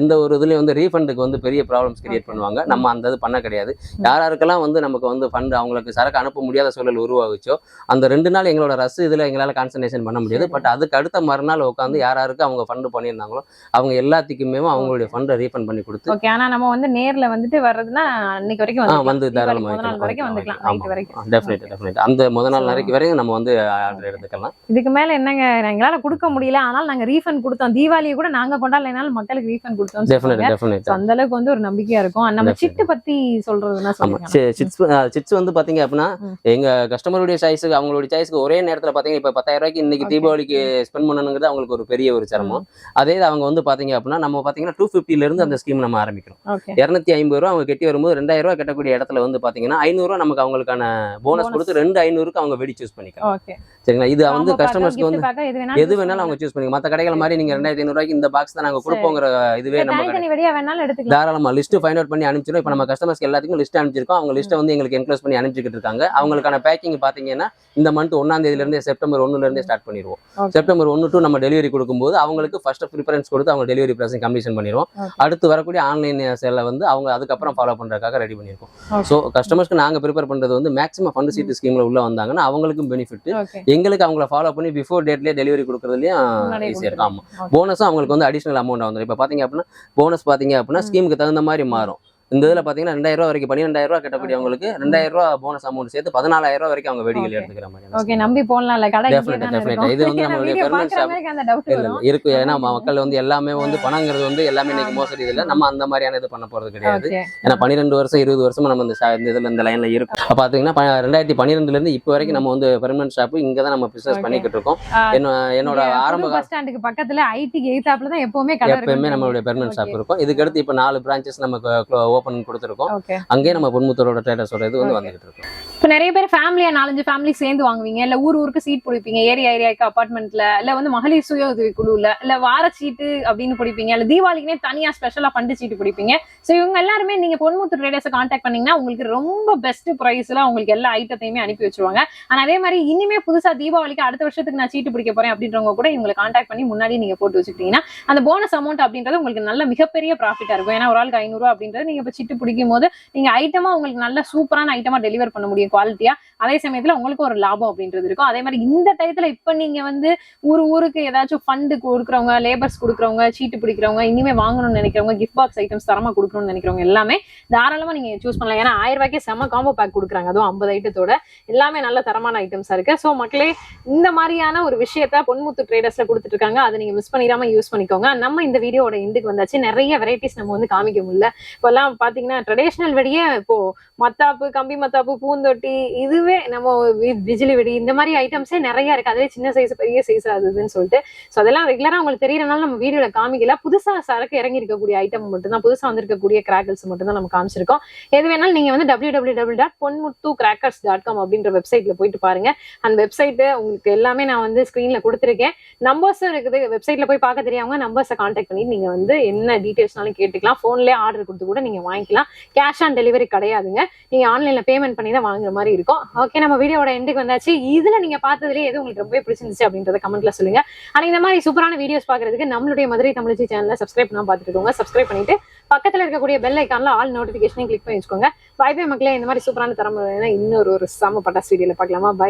எந்த ஒரு இதுலயும் வந்து ரீஃபண்டுக்கு வந்து பெரிய ப்ராப்ளம்ஸ் கிரியேட் பண்ணுவாங்க. நம்ம அந்த இது பண்ண கிடையாது. யார் யாருக்கெல்லாம் வந்து நமக்கு வந்து ஃபண்ட் அவங்களுக்கு சரக்கு அனுப்ப முடியாத சூழல் உருவாகுச்சோ அந்த ரெண்டு நாள் எங்களோட ரஸ் இதுல எங்களால கான்சன்ட்ரேஷன் பண்ண முடியாது. பட் அதுக்கு அடுத்த மறுநாள் உட்காந்து யார் யாருக்கு அவங்க ஃபண்ட் பண்ணியிருந்தாங்களோ அவங்க எல்லாத்துக்குமே அவங்களுடைய ஃபண்டை ரீஃபண்ட் பண்ணி கொடுத்து ஓகே. ஆனா நம்ம வந்து நேர்ல வந்துட்டு வர்றதுன்னா அன்னைக்கு வரைக்கும். வந்து நாள் வரைக்கும் வந்துக்கலாம் நைட் வரைக்கும். டெஃபினெட் டெஃபினெட் அந்த முத நாள் வரைக்கும் வரைக்கும் நம்ம வந்து ஆர்டர் எடுத்துக்கலாம். இதுக்கு மேல என்னங்க எங்களால கொடுக்க முடியல. ஆனால் நாங்க ரீஃபண்ட் கொடுத்தோம். தீபாவளியை கூட நாங்க கொண்டாடலைனாலும் மக்களுக்கு ரீஃபண்ட் கொடுத்தோம் டெஃபினெட் டெஃபினெட் அந்த அளவுக்கு வந்து ஒரு நம்பிக்கையா இருக்கும். நம்ம. சிட்டு பத்தி சொல்றதுன்னா சிட்ஸ் சிட்ஸ் வந்து பாத்தீங்க அப்படின்னா. எங்க கஸ்டமருடைய சாய்ஸுக்கு அவங்களுடைய சாய்ஸ்க்கு ஒரே நேரத்துல பாத்தீங்க. இப்ப பத்தாயிரம் ரூபாய்க்கு இன்னைக்கு. தீபாவளிக்கு ஸ்பெண்ட் பண்ணணுங்கிறது அவங்களுக்கு ஒரு பெரிய ஒரு சிரமம். அதே அவங்க வந்து பாத்தீங்க அப்படின்னா நம்ம பாத்தீங்கன்னா டூ ஃபிஃப்டில இருந்து அந்த ஸ்கீம் நம்ம ஆரம்பிக்கிறோம். இருநூத்தி ஐம்பது ரூபா அவங்க கட்டி வரும்போது ரெண்டாயிரம் ரூபாய் கட்டக்கூடிய இடத்துல வந்து பாத்தீங்கன்னா ஐநூறு ரூபா நமக்கு அவங்களுக்கான போனஸ். கொடுத்து ரெண்டு ஐநூறுக்கு அவங்க வெடி சூஸ் பண்ணிக்கலாம். சரிங்களா? இது வந்து கஸ்டமர்ஸ்க்கு வந்து எது வேணாலும் அவங்க சூஸ் பண்ணிக்கலாம். மத்த கடைகள் மாதிரி நீங்க ரெண்டாயிரத்தி ஐநூறு ரூபாய்க்கு இந்த பாக்ஸ் தான் நாங்க கொடுப்போங்கிற இதுவே நம்ம தாராளமா லிஸ்ட் ஃபைண்ட் அவுட் பண்ணி அனுப்பிச்சிடும் இப்போ நம்ம கஸ்டமர்ஸ்க்கு எல்லாத்துக்கும் லிஸ்ட் அனுப்பிச்சிருக்கோம். அவங்க லிஸ்ட்டை வந்து எங்களுக்கு என்க்ளோஸ் பண்ணி அனுப்பிச்சிட்டு இருக்காங்க. அவங்களுக்கான பேக்கிங் பாத்தீங்கன்னா இந்த மந்த் ஒன்னாம் தேதியில இருந்தே செப்டம்பர் ஒன்னுல இருந்தே ஸ்டார்ட் பண்ணிடுவோம். செப்டம்பர் ஒன்னு டு நம்ம டெலிவரி கொடுக்கும்போது அவங்களுக்கு ஃபர்ஸ்ட் ப்ரிஃபரன்ஸ் கொடுத்து அவங்க டெலிவரி ப்ராசஸ் கம்ப்ளீஷன் பண்ணிடுவோம். அடுத்து வரக்கூடிய ஆன்லைன் சேலை வந்து அவங்க அதுக்கப்புறம் ஃபாலோ பண்றதுக்காக ரெடி பண்ணியிருக்கோம். ஸோ கஸ்டமர்ஸ்க்கு நாங்க ப்ரிப்பேர் பண்றது வந்து மேக்ஸிமம் ஃபண்ட் சீட் ஸ்கீம்ல உள்ள வந்தாங்கன்னா அவங்களுக்கும் பெனிஃபிட் எங்களுக்கு அவங்கள ஃபாலோ பண்ணி பிஃபோர் டேட்லயே டெலிவரி கொடுக்கறதுலயும் முன்னாடியே ஈஸியா இருக்கும் ஆமா. Okay. போனஸும் அவங்களுக்கு வந்து அடிஷனல் அமௌண்ட் வந்துடும் இப்போ பார்த்தீங்க அப்படின்னா போனஸ் பார்த்தீங்க அப்படின்னா. ஸ்கீமுக்கு தகுந்த மாதிரி மாறும். இந்த இதில் பார்த்தீங்கன்னா ரெண்டாயிரம் ரூபா வரைக்கும் பன்னிரெண்டாயிரம் ரூபா கட்டக்கூடியவங்களுக்கு ரெண்டாயிரம் ரூபா போனஸ் அமௌண்ட் சேர்த்து பதினாலாயிரம் ரூபா வரைக்கும் அவங்க வெடிகள். எடுத்துக்கிற மாதிரி ஓகே நம்பி கடை Definitely, தானே definitely. இருக்கும். இது வந்து நம்மளுடைய doubt இல்ல. இல்ல இருக்கு ஏன்னா. மக்கள் வந்து எல்லாமே வந்து பணங்கிறது வந்து எல்லாமே இன்னைக்கு. மோசடி இல்லை நம்ம அந்த மாதிரியான இது பண்ண போறது கிடையாது. ஏன்னா பன்னிரெண்டு வருஷம் இருபது வருஷமா நம்ம இந்த இந்த இதுல இந்த லைன்ல இருக்கும் அப்ப பாத்தீங்கன்னா ப- ரெண்டாயிரத்தி பன்னிரெண்டுல இருந்து இப்போ வரைக்கும் நம்ம வந்து பெர்மனன்ட் ஷாப் இங்க தான் நம்ம பிசினஸ். பண்ணிக்கிட்டு இருக்கோம் என்னோட ஆரம்ப பஸ் ஸ்டாண்டுக்கு பக்கத்துல ஐடிக்கு எய்தாப்ல தான் எப்பவுமே கடை இருக்கும். நம்மளுடைய பெர்மனன்ட் ஷாப். இருக்கும் இதுக்கு அடுத்து இப்போ நாலு பிரான்ச்சஸ் நமக்கு ஓப்பன் கொடுத்துருக்கோம். அங்கேயே நம்ம பொன்முத்தரோட ட்ரேடர்ஸோட இது வந்து. வந்துகிட்டு இருக்கும் இப்போ நிறைய பேர் ஃபேமிலியா நாலஞ்சு ஃபேமிலி சேர்ந்து வாங்குவீங்க. இல்ல ஊர் ஊருக்கு சீட் பிடிப்பீங்க. ஏரியா ஏரியாக்கு அப்பார்ட்மெண்ட்ல இல்ல வந்து மகளிர் சுய உதவி குழுல. இல்ல வார சீட்டு அப்படின்னு பிடிப்பீங்க. இல்ல தீபாவளிக்குனே தனியா ஸ்பெஷலா பண்டு சீட்டு பிடிப்பீங்க. சோ இவங்க எல்லாருமே நீங்க பொன்முத்து ட்ரேடர்ஸ் கான்டாக்ட் பண்ணீங்கன்னா உங்களுக்கு ரொம்ப பெஸ்ட் ப்ரைஸ்ல உங்களுக்கு எல்லா ஐட்டத்தையுமே அனுப்பி வச்சிருவாங்க. ஆனா அதே மாதிரி இனிமே புதுசா தீபாவளிக்கு அடுத்த வருஷத்துக்கு நான் சீட்டு பிடிக்க போறேன் அப்படின்றவங்க கூட இவங்களை கான்டாக்ட் பண்ணி முன்னாடி நீங்க போட்டு வச்சுக்கிட்டீங்கன்னா அந்த போனஸ் அமௌண்ட் அப்படின்றது உங்களுக்கு நல்ல மிகப்பெரிய ப்ராஃபிட்டா இருக்கும். ஏன்னா ஒரு ஆளுக்கு ஐநூறு ரூபா அப்படின்றது நீங்க இப்ப சீட்டு பிடிக்கும் போது நீங்க ஐட்டமா உங்களுக்கு நல்ல சூப்பரான ஐட்டமா டெலிவர் பண்ண முடியும். குவாலிட்டியா அதே சமயத்துல உங்களுக்கு ஒரு லாபம் அப்படின்றது இருக்கும். அதே மாதிரி இந்த டயத்துல இப்ப நீங்க வந்து ஒரு ஊருக்கு ஏதாச்சும் ஃபண்டு கொடுக்குறவங்க லேபர்ஸ் கொடுக்குறவங்க சீட்டு பிடிக்கிறவங்க இனிமே வாங்கணும்னு நினைக்கிறவங்க கிஃப்ட் பாக்ஸ் ஐட்டம்ஸ் தரமா கொடுக்கணும்னு நினைக்கிறவங்க எல்லாமே தாராளமா நீங்க சூஸ் பண்ணலாம். ஏன்னா ஆயிரம் ரூபாய்க்கு செம காம்போ பேக் கொடுக்குறாங்க. அதுவும் ஐம்பது ஐட்டத்தோட எல்லாமே நல்ல தரமான ஐட்டம்ஸா இருக்கு. ஸோ மக்களே இந்த மாதிரியான ஒரு விஷயத்த பொன்முத்து ட்ரேடர்ஸ்ல கொடுத்துட்டு இருக்காங்க அதை நீங்க மிஸ் பண்ணிடாம யூஸ் பண்ணிக்கோங்க. நம்ம இந்த வீடியோட இந்துக்கு வந்தாச்சு. நிறைய வெரைட்டிஸ் நம்ம வந்து காமிக்க முடியல. இப்பெல்லாம் பாத்தீங்கன்னா ட்ரெடிஷ்னல் வெடியே இப்போ மத்தாப்பு கம்பி மத்தாப்பு பூந்தொட்டி இதுவே நம்ம விஜிலி வெடி இந்த மாதிரி ஐட்டம்ஸே நிறைய இருக்கு. அதுவே சின்ன சைஸ் பெரிய சைஸ் அதுன்னு சொல்லிட்டு. ஸோ அதெல்லாம் ரெகுலராக உங்களுக்கு தெரியறனால நம்ம வீடியோல காமிக்கல. புதுசா சரக்கு இறங்கி இருக்கக்கூடிய ஐட்டம் மட்டும் தான் புதுசா வந்திருக்கக்கூடிய கிராக்கர்ஸ் மட்டும் தான் நம்ம காமிச்சிருக்கோம். எது வேணாலும் நீங்க வந்து W W W dot Ponmuthu crackers dot com அப்படின்ற வெப்சைட்ல போயிட்டு பாருங்க. அந்த வெப்சைட் உங்களுக்கு எல்லாமே நான் வந்து ஸ்க்ரீன்ல கொடுத்துருக்கேன். நம்பர்ஸும் இருக்குது. வெப்சைட்ல போய் பார்க்க தெரியாமங்க நம்பர்ஸை கான்டாக்ட் பண்ணி நீங்க வந்து என்ன டீடைல்ஸ்னாலும் கேட்டுக்கலாம். ஃபோன்லேயே ஆர்டர் கொடுத்து கூட நீங்க வாங்கிக்கலாம். கேஷ் ஆன் டெலிவரி கிடையாதுங்க. நீங்க ஆன்லைன்ல பேமெண்ட் பண்ணி தான் வாங்குற மாதிரி இருக்கும். ஓகே நம்ம வீடியோட எண்டுக்கு வந்தாச்சு. இதுல நீங்க பார்த்ததுலேயே எது உங்களுக்கு ரொம்பவே பிடிச்சிருந்துச்சு அப்படின்றத கமெண்ட்ல சொல்லுங்க. ஆனா இந்த மாதிரி சூப்பரான வீடியோஸ் பாக்குறதுக்கு நம்மளுடைய மதுரை தமிழ்ச்சி சேனலை சப்ஸ்கிரைப் பண்ணா பார்த்துட்டு இருக்கோங்க சப்ஸ்கிரைப் பண்ணிட்டு பக்கத்துல இருக்கக்கூடிய பெல் ஐக்கான்ல ஆல் நோட்டிபிகேஷனையும் கிளிக் பண்ணி வச்சுக்கோங்க. பை பை மக்களே. இந்த மாதிரி சூப்பரான தரம் இன்னொரு ஒரு செம பட்டாசு வீடியோல பார்க்கலாமா? பை